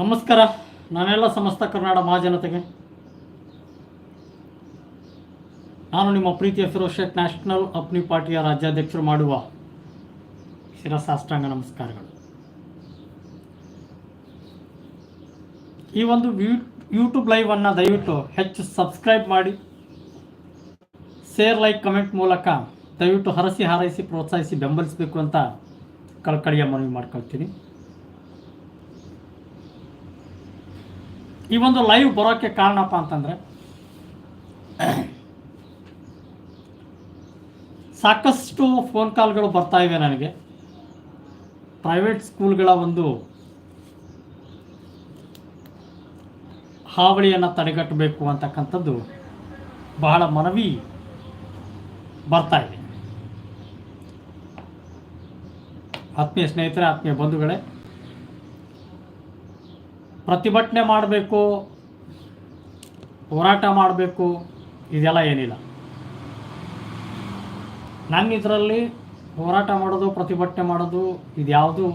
ನಮಸ್ಕಾರ. ನಾನೆಲ್ಲ ಸಮಸ್ತ ಕರ್ನಾಡ ಮಹಾಜನತೆಗೆ. ನಾನು ನಿಮ್ಮ ಪ್ರೀತಿಯ ಫಿರೋಜ್ ನ್ಯಾಷನಲ್ ಅಪ್ನಿ ಪಾರ್ಟಿಯ ರಾಜ್ಯಾಧ್ಯಕ್ಷರು ಮಾಡುವ ಶಿರಸಾಷ್ಟಾಂಗ ನಮಸ್ಕಾರಗಳು. ಈ ಒಂದು ಯೂಟ್ಯೂಬ್ ಲೈವನ್ನು ದಯವಿಟ್ಟು ಹೆಚ್ಚು ಸಬ್ಸ್ಕ್ರೈಬ್ ಮಾಡಿ ಶೇರ್ ಲೈಕ್ ಕಮೆಂಟ್ ಮೂಲಕ ದಯವಿಟ್ಟು ಹರಸಿ ಹಾರೈಸಿ ಪ್ರೋತ್ಸಾಹಿಸಿ ಬೆಂಬಲಿಸಬೇಕು ಅಂತ ಕಳಕಳಿಯ ಮನವಿ ಮಾಡ್ಕೊಳ್ತೀನಿ. ಈ ಒಂದು ಲೈವ್ ಬರೋಕ್ಕೆ ಕಾರಣಪ್ಪ ಅಂತಂದರೆ, ಸಾಕಷ್ಟು ಫೋನ್ ಕಾಲ್ಗಳು ಬರ್ತಾ ಇವೆ ನನಗೆ. ಪ್ರೈವೇಟ್ ಸ್ಕೂಲ್ಗಳ ಒಂದು ಹಾವಳಿಯನ್ನು ತಡೆಗಟ್ಟಬೇಕು ಅಂತಕ್ಕಂಥದ್ದು ಬಹಳ ಮನವಿ ಬರ್ತಾ ಇದೆ. ಆತ್ಮೀಯ ಸ್ನೇಹಿತರೆ, ಆತ್ಮೀಯ ಬಂಧುಗಳೇ ಪ್ರತಿಭಟನೆ ಮಾಡಬೇಕು, ಹೋರಾಟ ಮಾಡಬೇಕು, ಇದೆಲ್ಲ ಏನಿಲ್ಲ. ನನ್ನ ಇದರಲ್ಲಿ ಹೋರಾಟ ಮಾಡೋದು, ಪ್ರತಿಭಟನೆ ಮಾಡೋದು ಇದ್ಯಾವುದು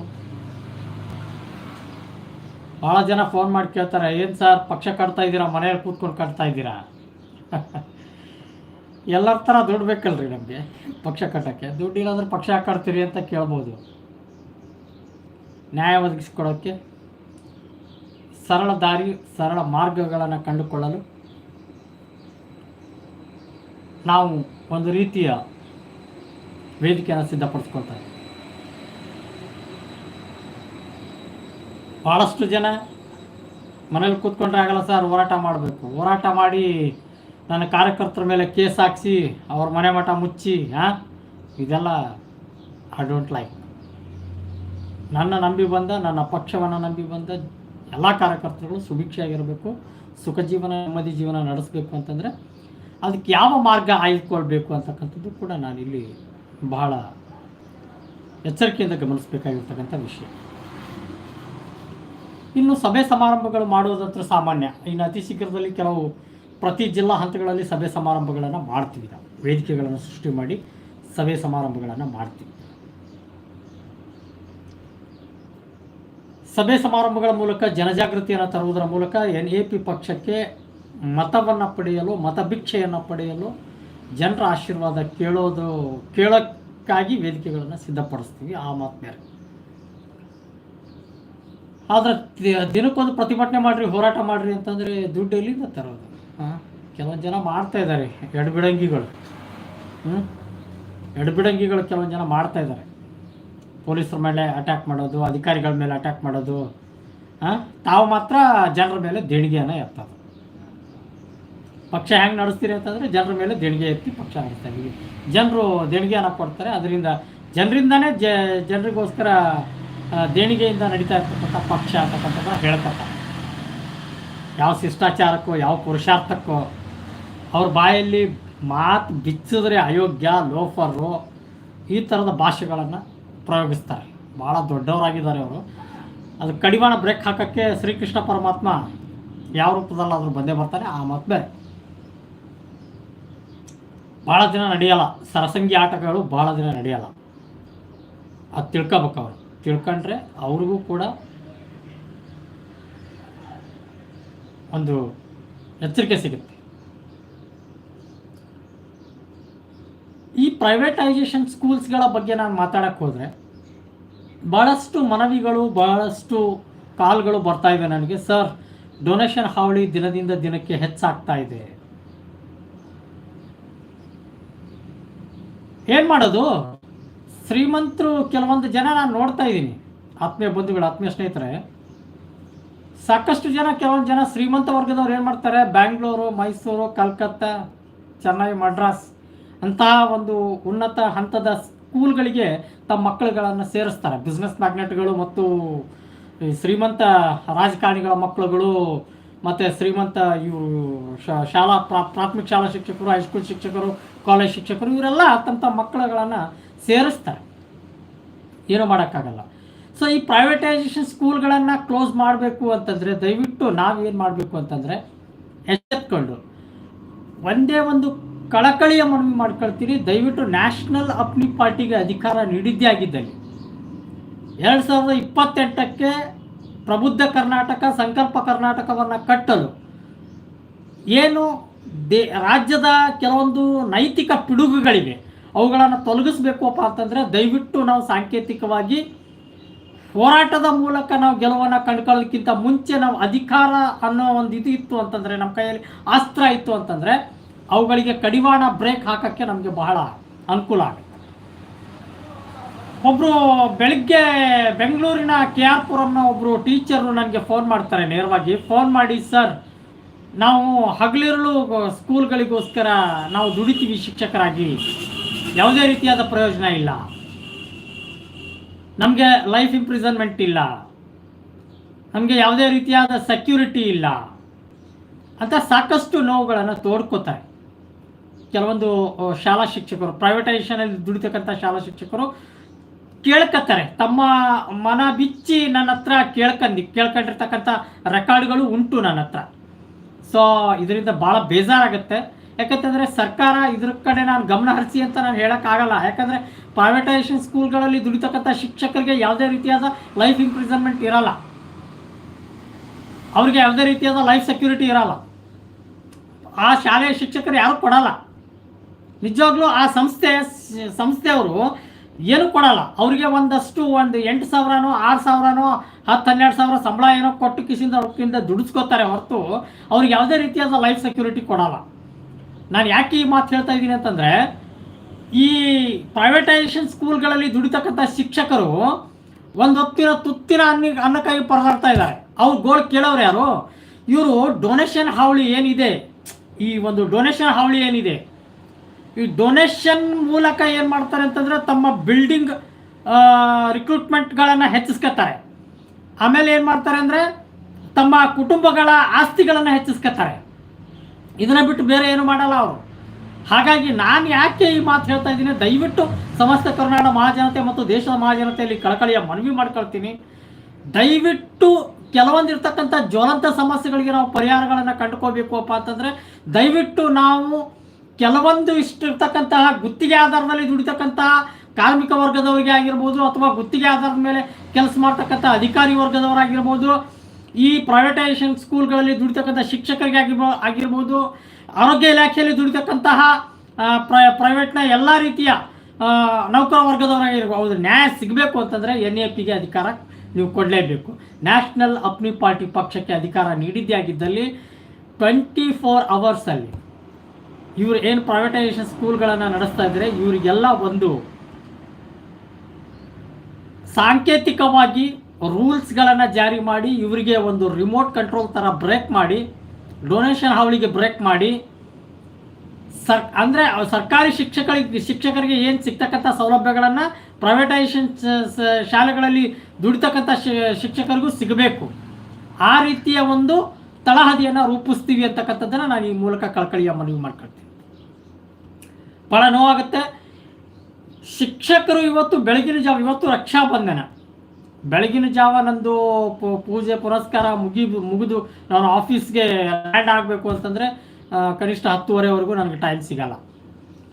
ಭಾಳ ಜನ ಫೋನ್ ಮಾಡಿ ಕೇಳ್ತಾರೆ, ಏನು ಸರ್, ಪಕ್ಷ ಕಟ್ತಾ ಇದ್ದೀರಾ? ಮನೆಯಲ್ಲಿ ಕೂತ್ಕೊಂಡು ಕಟ್ತಾ ಇದ್ದೀರಾ? ಎಲ್ಲರ ಥರ ದುಡ್ಡು ಬೇಕಲ್ರಿ ನಮಗೆ, ಪಕ್ಷ ಕಟ್ಟೋಕ್ಕೆ. ದುಡ್ಡು ಇಲ್ಲಾಂದ್ರೆ ಪಕ್ಷ ಕಟ್ತೀರಿ ಅಂತ ಕೇಳ್ಬೋದು. ನ್ಯಾಯ ಒದಗಿಸ್ಕೊಡೋಕ್ಕೆ ಸರಳ ದಾರಿ, ಸರಳ ಮಾರ್ಗಗಳನ್ನು ಕಂಡುಕೊಳ್ಳಲು ನಾವು ಒಂದು ರೀತಿಯ ವೇದಿಕೆಯನ್ನು ಸಿದ್ಧಪಡಿಸ್ಕೊಳ್ತಾರೆ ಭಾಳಷ್ಟು ಜನ ಮನೇಲಿ ಕೂತ್ಕೊಂಡ್ರೆ ಆಗಲ್ಲ ಸರ್, ಹೋರಾಟ ಮಾಡಬೇಕು. ಹೋರಾಟ ಮಾಡಿ ನನ್ನ ಕಾರ್ಯಕರ್ತರ ಮೇಲೆ ಕೇಸ್ ಹಾಕ್ಸಿ, ಅವ್ರ ಮನೆ ಮಠ ಮುಚ್ಚಿ ಹಾಂ ಇದೆಲ್ಲ ಐ ಡೋಂಟ್ ಲೈಕ್ ನನ್ನ ನಂಬಿ ಬಂದ, ನನ್ನ ಪಕ್ಷವನ್ನು ನಂಬಿ ಬಂದ ಎಲ್ಲ ಕಾರ್ಯಕರ್ತರುಗಳು ಸುಭಿಕ್ಷೆಯಾಗಿರಬೇಕು, ಸುಖ ಜೀವನ, ನೆಮ್ಮದಿ ಜೀವನ ನಡೆಸಬೇಕು ಅಂತಂದರೆ ಅದಕ್ಕೆ ಯಾವ ಮಾರ್ಗ ಆಯ್ದುಕೊಳ್ಬೇಕು ಅಂತಕ್ಕಂಥದ್ದು ಕೂಡ ನಾನಿಲ್ಲಿ ಬಹಳ ಎಚ್ಚರಿಕೆಯಿಂದ ಗಮನಿಸಬೇಕಾಗಿರ್ತಕ್ಕಂಥ ವಿಷಯ. ಇನ್ನು ಸಭೆ ಸಮಾರಂಭಗಳು ಮಾಡುವುದಂತೂ ಸಾಮಾನ್ಯ. ಇನ್ನು ಅತಿ ಶೀಘ್ರದಲ್ಲಿ ಕೆಲವು ಪ್ರತಿ ಜಿಲ್ಲಾ ಹಂತಗಳಲ್ಲಿ ಸಭೆ ಸಮಾರಂಭಗಳನ್ನು ಮಾಡ್ತೀವಿ ನಾವು. ವೇದಿಕೆಗಳನ್ನು ಸೃಷ್ಟಿ ಮಾಡಿ ಸಭೆ ಸಮಾರಂಭಗಳನ್ನು ಮಾಡ್ತೀವಿ. ಸಭೆ ಸಮಾರಂಭಗಳ ಮೂಲಕ ಜನಜಾಗೃತಿಯನ್ನು ತರುವುದರ ಮೂಲಕ ಎನ್ ಎ ಪಿ ಪಕ್ಷಕ್ಕೆ ಮತವನ್ನು ಪಡೆಯಲು ಮತಭಿಕ್ಷೆಯನ್ನು ಪಡೆಯಲು ಜನರ ಆಶೀರ್ವಾದ ಕೇಳೋದು, ಕೇಳೋಕ್ಕಾಗಿ ವೇದಿಕೆಗಳನ್ನು ಸಿದ್ಧಪಡಿಸ್ತೀವಿ. ಆ ಮಾತು ಬೇರೆ. ಆದರೆ ದಿನಕ್ಕೊಂದು ಪ್ರತಿಭಟನೆ ಮಾಡಿರಿ, ಹೋರಾಟ ಮಾಡಿರಿ ಅಂತಂದರೆ ದುಡ್ಡು ಎಲ್ಲಿಂದ ತರೋದು? ಹಾಂ? ಕೆಲವೊಂದು ಜನ ಮಾಡ್ತಾ ಇದ್ದಾರೆ, ಎಡಬಿಡಂಗಿಗಳು. ಹ್ಞೂ ಎಡಬಿಡಂಗಿಗಳು ಕೆಲವೊಂದು ಜನ ಮಾಡ್ತಾ ಇದ್ದಾರೆ. ಪೊಲೀಸರ ಮೇಲೆ ಅಟ್ಯಾಕ್ ಮಾಡೋದು, ಅಧಿಕಾರಿಗಳ ಮೇಲೆ ಅಟ್ಯಾಕ್ ಮಾಡೋದು ತಾವು ಮಾತ್ರ ಜನರ ಮೇಲೆ ದೇಣಿಗೆಯನ್ನು ಎತ್ತದು. ಪಕ್ಷ ಹೆಂಗೆ ನಡೆಸ್ತೀರಿ ಅಂತಂದರೆ ಜನರ ಮೇಲೆ ದೇಣಿಗೆ ಎತ್ತಿ ಪಕ್ಷ ನಡೆಸ್ತಾ ಇದೀವಿ ಜನರು ದೇಣಿಗೆಯನ್ನು ಕೊಡ್ತಾರೆ. ಅದರಿಂದ ಜನರಿಂದನೇ ಜ, ಜನರಿಗೋಸ್ಕರ ದೇಣಿಗೆಯಿಂದ ನಡೀತಾ ಇರ್ತಕ್ಕಂಥ ಪಕ್ಷ ಅಂತಕ್ಕಂಥದ್ದು ಹೇಳ್ತಾರೆ ಯಾವ ಶಿಷ್ಟಾಚಾರಕ್ಕೋ, ಯಾವ ಪುರುಷಾರ್ಥಕ್ಕೋ, ಅವ್ರ ಬಾಯಲ್ಲಿ ಮಾತು ಬಿಚ್ಚಿದ್ರೆ ಅಯೋಗ್ಯ, ಲೋಫರು, ಈ ಥರದ ಭಾಷೆಗಳನ್ನು ಪ್ರಯೋಗಿಸ್ತಾರೆ. ಭಾಳ ದೊಡ್ಡವರಾಗಿದ್ದಾರೆ ಅವರು. ಅದು ಕಡಿವಾಣ ಬ್ರೇಕ್ ಹಾಕೋಕ್ಕೆ ಶ್ರೀಕೃಷ್ಣ ಪರಮಾತ್ಮ ಯಾವ ರೂಪದಲ್ಲಾದರೂ ಬಂದೇ ಬರ್ತಾರೆ ಆ ಮಾತು ಬೇರೆ. ಭಾಳ ದಿನ ನಡೆಯಲ್ಲ. ಸರಸಂಗಿ ಆಟಗಳು ಭಾಳ ದಿನ ನಡೆಯಲ್ಲ. ಅದು ತಿಳ್ಕೊಬೇಕು ಅವರು. ತಿಳ್ಕೊಂಡ್ರೆ ಅವ್ರಿಗೂ ಕೂಡ ಒಂದು ಎಚ್ಚರಿಕೆ ಸಿಗುತ್ತೆ. ಈ ಪ್ರೈವೇಟೈಸೇಷನ್ ಸ್ಕೂಲ್ಸ್ಗಳ ಬಗ್ಗೆ ನಾನು ಮಾತಾಡಕ್ಕೆ ಹೋದರೆ ಭಾಳಷ್ಟು ಮನವಿಗಳು ಭಾಳಷ್ಟು ಕಾಲ್ಗಳು ಬರ್ತಾ ಇವೆ ನನಗೆ. ಸರ್ ಡೊನೇಷನ್ ಹಾವಳಿ ದಿನದಿಂದ ದಿನಕ್ಕೆ ಹೆಚ್ಚಾಗ್ತಾ ಇದೆ. ಏನು ಮಾಡೋದು? ಶ್ರೀಮಂತರು ಕೆಲವೊಂದು ಜನ ನಾನು ನೋಡ್ತಾ ಇದ್ದೀನಿ. ಆತ್ಮೀಯ ಬಂಧುಗಳು, ಆತ್ಮೀಯ ಸ್ನೇಹಿತರೆ. ಸಾಕಷ್ಟು ಜನ, ಕೆಲವೊಂದು ಜನ ಶ್ರೀಮಂತ ವರ್ಗದವ್ರು ಏನು ಮಾಡ್ತಾರೆ? ಬ್ಯಾಂಗ್ಳೂರು, ಮೈಸೂರು, ಕಲ್ಕತ್ತಾ, ಚೆನ್ನೈ, ಮಡ್ರಾಸ್. ಅಂತಹ ಒಂದು ಉನ್ನತ ಹಂತದ ಸ್ಕೂಲ್ಗಳಿಗೆ ತಮ್ಮ ಮಕ್ಕಳುಗಳನ್ನು ಸೇರಿಸ್ತಾರೆ. ಬಿಸ್ನೆಸ್ ಮ್ಯಾಗ್ನೆಟ್ಗಳು ಮತ್ತು ಶ್ರೀಮಂತ ರಾಜಕಾರಣಿಗಳ ಮಕ್ಕಳುಗಳು ಮತ್ತು ಶ್ರೀಮಂತ ಇವರು ಶಾಲಾ ಪ್ರಾ- ಪ್ರಾಥಮಿಕ ಶಾಲಾ ಶಿಕ್ಷಕರು ಹೈಸ್ಕೂಲ್ ಶಿಕ್ಷಕರು, ಕಾಲೇಜ್ ಶಿಕ್ಷಕರು ಇವರೆಲ್ಲ ತಮ್ಮ ತಮ್ಮ ಮಕ್ಕಳುಗಳನ್ನು ಸೇರಿಸ್ತಾರೆ. ಏನೂ ಮಾಡೋಕ್ಕಾಗಲ್ಲ. ಸೊ ಈ ಪ್ರೈವೇಟೈಸೇಷನ್ ಸ್ಕೂಲ್ಗಳನ್ನು ಕ್ಲೋಸ್ ಮಾಡಬೇಕು ಅಂತಂದರೆ, ದಯವಿಟ್ಟು ನಾವೇನು ಮಾಡಬೇಕು ಅಂತಂದರೆ, ಎಚ್ಚೆತ್ಕೊಂಡು ಒಂದೇ ಒಂದು ಕಳಕಳಿಯ ಮನವಿ ಮಾಡ್ಕೊಳ್ತೀನಿ ದಯವಿಟ್ಟು ನ್ಯಾಷನಲ್ ಅಪ್ನಿ ಪಾರ್ಟಿಗೆ ಅಧಿಕಾರ ನೀಡಿದ್ದೇ ಆಗಿದ್ದಲ್ಲಿ ಎರಡು ಸಾವಿರದ ಇಪ್ಪತ್ತೆಂಟಕ್ಕೆ ಪ್ರಬುದ್ಧ ಕರ್ನಾಟಕ, ಸಂಕಲ್ಪ ಕರ್ನಾಟಕವನ್ನು ಕಟ್ಟಲು ಏನು ದೇ, ರಾಜ್ಯದ ಕೆಲವೊಂದು ನೈತಿಕ ಪಿಡುಗುಗಳಿವೆ. ಅವುಗಳನ್ನು ತೊಲಗಿಸ್ಬೇಕಪ್ಪ ಅಂತಂದರೆ ದಯವಿಟ್ಟು ನಾವು ಸಾಂಕೇತಿಕವಾಗಿ ಹೋರಾಟದ ಮೂಲಕ ನಾವು ಗೆಲುವನ್ನು ಕಂಡುಕೊಳ್ಳೋದಕ್ಕಿಂತ ಮುಂಚೆ ನಾವು ಅಧಿಕಾರ ಅನ್ನೋ ಒಂದು ಇದು ಇತ್ತು ಅಂತಂದರೆ ನಮ್ಮ ಕೈಯಲ್ಲಿ ಅಸ್ತ್ರ ಇತ್ತು ಅಂತಂದರೆ ಅವುಗಳಿಗೆ ಕಡಿವಾಣ ಬ್ರೇಕ್ ಹಾಕೋಕ್ಕೆ ನಮಗೆ ಬಹಳ ಅನುಕೂಲ ಆಗುತ್ತೆ. ಒಬ್ಬರು ಬೆಳಿಗ್ಗೆ ಬೆಂಗಳೂರಿನ ಕೆ ಆರ್ ಪುರಂನ ಒಬ್ಬರು ಟೀಚರು ನನಗೆ ಫೋನ್ ಮಾಡ್ತಾರೆ ನೇರವಾಗಿ. ಫೋನ್ ಮಾಡಿ, ಸರ್, ನಾವು ಹಗಲಿರುಳು ಸ್ಕೂಲ್ಗಳಿಗೋಸ್ಕರ ನಾವು ದುಡಿತೀವಿ ಶಿಕ್ಷಕರಾಗಿ. ಯಾವುದೇ ರೀತಿಯಾದ ಪ್ರಯೋಜನ ಇಲ್ಲ. ನಮಗೆ ಲೈಫ್ ಇಂಪ್ರಿಸನ್ಮೆಂಟ್ ಇಲ್ಲ. ನಮಗೆ ಯಾವುದೇ ರೀತಿಯಾದ ಸೆಕ್ಯೂರಿಟಿ ಇಲ್ಲ. ಅಂತ ಸಾಕಷ್ಟು ನೋವುಗಳನ್ನು ತೋಡ್ಕೋತಾರೆ ಕೆಲವೊಂದು ಶಾಲಾ ಶಿಕ್ಷಕರು ಪ್ರೈವೇಟೈಸೇಷನಲ್ಲಿ ದುಡಿತಕ್ಕಂಥ ಶಾಲಾ ಶಿಕ್ಷಕರು ಕೇಳ್ಕತ್ತಾರೆ. ತಮ್ಮ ಮನ ಬಿಚ್ಚಿ ನನ್ನ ಹತ್ರ ಕೇಳ್ಕಂದು, ಕೇಳ್ಕೊಂಡಿರ್ತಕ್ಕಂಥ ರೆಕಾರ್ಡ್ಗಳು ಉಂಟು ನನ್ನ ಹತ್ರ. ಸೊ ಇದರಿಂದ ಭಾಳ ಬೇಜಾರಾಗುತ್ತೆ. ಯಾಕಂತಂದರೆ ಸರ್ಕಾರ ಇದ್ರ ಕಡೆ ನಾನು ಗಮನ ಹರಿಸಿ ಅಂತ ನಾನು ಹೇಳೋಕ್ಕಾಗಲ್ಲ. ಯಾಕಂದರೆ ಪ್ರೈವೇಟೈಸೇಷನ್ ಸ್ಕೂಲ್ಗಳಲ್ಲಿ ದುಡಿತಕ್ಕಂಥ ಶಿಕ್ಷಕರಿಗೆ ಯಾವುದೇ ರೀತಿಯಾದ ಲೈಫ್ ಇಂಪ್ರಿಸನ್ಮೆಂಟ್ ಇರಲ್ಲ. ಅವ್ರಿಗೆ ಯಾವುದೇ ರೀತಿಯಾದ ಲೈಫ್ ಸೆಕ್ಯೂರಿಟಿ ಇರಲ್ಲ. ಆ ಶಾಲೆಯ ಶಿಕ್ಷಕರು ಯಾರು ಕೊಡಲ್ಲ. ನಿಜವಾಗ್ಲೂ ಆ ಸಂಸ್ಥೆ, ಸಂಸ್ಥೆಯವರು ಏನು ಕೊಡಲ್ಲ. ಅವರಿಗೆ ಒಂದಷ್ಟು ಒಂದು ಎಂಟು ಸಾವಿರನೋ, ಆರು ಸಾವಿರನೋ, ಹತ್ತು, ಹನ್ನೆರಡು ಸಾವಿರ ಸಂಬಳ ಏನೋ ಕೊಟ್ಟು ಕಿಸಿಂದ ರೊಕ್ಕಿಂದ ದುಡಿಸ್ಕೋತಾರೆ ಹೊರತು ಅವ್ರಿಗೆ ಯಾವುದೇ ರೀತಿಯಾದ ಲೈಫ್ ಸೆಕ್ಯೂರಿಟಿ ಕೊಡಲ್ಲ. ನಾನು ಯಾಕೆ ಈ ಮಾತು ಹೇಳ್ತಾ ಇದ್ದೀನಿ ಅಂತಂದರೆ, ಈ ಪ್ರೈವೇಟೈಸೇಷನ್ ಸ್ಕೂಲ್ಗಳಲ್ಲಿ ದುಡಿತಕ್ಕಂಥ ಶಿಕ್ಷಕರು ಒಂದು ಹೊತ್ತಿನ ತುತ್ತಿನ ಅನ್ನ ಅನ್ನಕ್ಕಾಗಿ ಪರದಾಡ್ತಾ ಇದ್ದಾರೆ. ಅವ್ರು ಗೋಳು ಕೇಳೋರು ಯಾರು? ಇವರು ಡೊನೇಷನ್ ಹಾವಳಿ ಏನಿದೆ? ಈ ಒಂದು ಡೊನೇಷನ್ ಹಾವಳಿ ಏನಿದೆ? ಈ ಡೊನೇಷನ್ ಮೂಲಕ ಏನು ಮಾಡ್ತಾರೆ ಅಂತಂದರೆ ತಮ್ಮ ಬಿಲ್ಡಿಂಗ್ ರಿಕ್ರೂಟ್ಮೆಂಟ್ಗಳನ್ನು ಹೆಚ್ಚಿಸ್ಕೊತಾರೆ ಆಮೇಲೆ ಏನು ಮಾಡ್ತಾರೆ ಅಂದರೆ ತಮ್ಮ ಕುಟುಂಬಗಳ ಆಸ್ತಿಗಳನ್ನು ಹೆಚ್ಚಿಸ್ಕೊತಾರೆ ಇದನ್ನ ಬಿಟ್ಟು ಬೇರೆ ಏನು ಮಾಡಲ್ಲ ಅವರು. ಹಾಗಾಗಿ ನಾನು ಯಾಕೆ ಈ ಮಾತು ಹೇಳ್ತಾ ಇದ್ದೀನಿ? ದಯವಿಟ್ಟು ಸಮಸ್ತ ಕರ್ನಾಟಕ ಮಹಾಜನತೆ ಮತ್ತು ದೇಶದ ಮಹಾಜನತೆಯಲ್ಲಿ ಕಳಕಳಿಯ ಮನವಿ ಮಾಡ್ಕೊಳ್ತೀನಿ. ದಯವಿಟ್ಟು ಕೆಲವೊಂದಿರ್ತಕ್ಕಂಥ ಜ್ವಲಂತ ಸಮಸ್ಯೆಗಳಿಗೆ ನಾವು ಪರಿಹಾರಗಳನ್ನು ಕಂಡುಕೋಬೇಕು ಅಪ್ಪ ಅಂತಂದರೆ ದಯವಿಟ್ಟು ನಾವು ಕೆಲವೊಂದು ಇಷ್ಟಿರ್ತಕ್ಕಂತಹ ಗುತ್ತಿಗೆ ಆಧಾರದಲ್ಲಿ ದುಡಿತಕ್ಕಂತಹ ಕಾರ್ಮಿಕ ವರ್ಗದವರಿಗೆ ಆಗಿರ್ಬೋದು ಅಥವಾ ಗುತ್ತಿಗೆ ಆಧಾರದ ಮೇಲೆ ಕೆಲಸ ಮಾಡ್ತಕ್ಕಂಥ ಅಧಿಕಾರಿ ವರ್ಗದವರಾಗಿರ್ಬೋದು, ಈ ಪ್ರೈವೇಟೈಸೇಷನ್ ಸ್ಕೂಲ್ಗಳಲ್ಲಿ ದುಡಿತಕ್ಕಂಥ ಶಿಕ್ಷಕರಿಗೆ ಆಗಿರ್ಬೋ ಆಗಿರ್ಬೋದು, ಆರೋಗ್ಯ ಇಲಾಖೆಯಲ್ಲಿ ದುಡಿತಕ್ಕಂತಹ ಪ್ರೈ ಪ್ರೈವೇಟ್ನ ಎಲ್ಲ ರೀತಿಯ ನೌಕರ ವರ್ಗದವರಾಗಿರ್ಬೋದು. ನ್ಯಾಯ ಸಿಗಬೇಕು ಅಂತಂದರೆ ಎನ್ ಎ ಪಿಗೆ ಅಧಿಕಾರ ನೀವು ಕೊಡಲೇಬೇಕು. ನ್ಯಾಷನಲ್ ಅಪ್ನಿ ಪಾರ್ಟಿ ಪಕ್ಷಕ್ಕೆ ಅಧಿಕಾರ ನೀಡಿದ್ದೇ ಆಗಿದ್ದಲ್ಲಿ ಟ್ವೆಂಟಿ ಫೋರ್ ಅವರ್ಸಲ್ಲಿ ಇವರು ಏನು ಪ್ರೈವೇಟೈಸೇಷನ್ ಸ್ಕೂಲ್ಗಳನ್ನು ನಡೆಸ್ತಾ ಇದ್ದಾರೆ ಇವರಿಗೆಲ್ಲ ಒಂದು ಸಾಂಕೇತಿಕವಾಗಿ ರೂಲ್ಸ್ಗಳನ್ನು ಜಾರಿ ಮಾಡಿ, ಇವರಿಗೆ ಒಂದು ರಿಮೋಟ್ ಕಂಟ್ರೋಲ್ ಥರ ಬ್ರೇಕ್ ಮಾಡಿ ಡೊನೇಷನ್ ಹಾವಳಿಗೆ ಬ್ರೇಕ್ ಮಾಡಿ, ಸರ್, ಅಂದರೆ ಸರ್ಕಾರಿ ಶಿಕ್ಷಕರಿಗೆ ಶಿಕ್ಷಕರಿಗೆ ಏನು ಸಿಗ್ತಕ್ಕಂಥ ಸೌಲಭ್ಯಗಳನ್ನು ಪ್ರೈವೇಟೈಸೇಷನ್ ಶಾಲೆಗಳಲ್ಲಿ ದುಡಿತಕ್ಕಂಥ ಶಿಕ್ಷಕರಿಗೂ ಸಿಗಬೇಕು. ಆ ರೀತಿಯ ಒಂದು ತಳಹದಿಯನ್ನು ರೂಪಿಸ್ತೀವಿ ಅಂತಕ್ಕಂಥದ್ದನ್ನು ನಾನು ಈ ಮೂಲಕ ಕಳಕಳಿಯ ಮನವಿ ಮಾಡ್ಕೊಳ್ತೀನಿ. ಭಾಳ ನೋವಾಗುತ್ತೆ. ಶಿಕ್ಷಕರು ಇವತ್ತು ಬೆಳಗಿನ ಜಾವ, ಇವತ್ತು ರಕ್ಷಾಬಂಧನ. ಬೆಳಗಿನ ಜಾವ ನಂದು ಪೂಜೆ ಪುರಸ್ಕಾರ ಮುಗಿ, ಮುಗಿದು ನಾನು ಆಫೀಸ್ಗೆ ಲ್ಯಾಂಡ್ ಆಗಬೇಕು ಅಂತಂದರೆ ಕನಿಷ್ಠ ಹತ್ತುವರೆವರೆಗೂ ನನಗೆ ಟೈಮ್ ಸಿಗಲ್ಲ.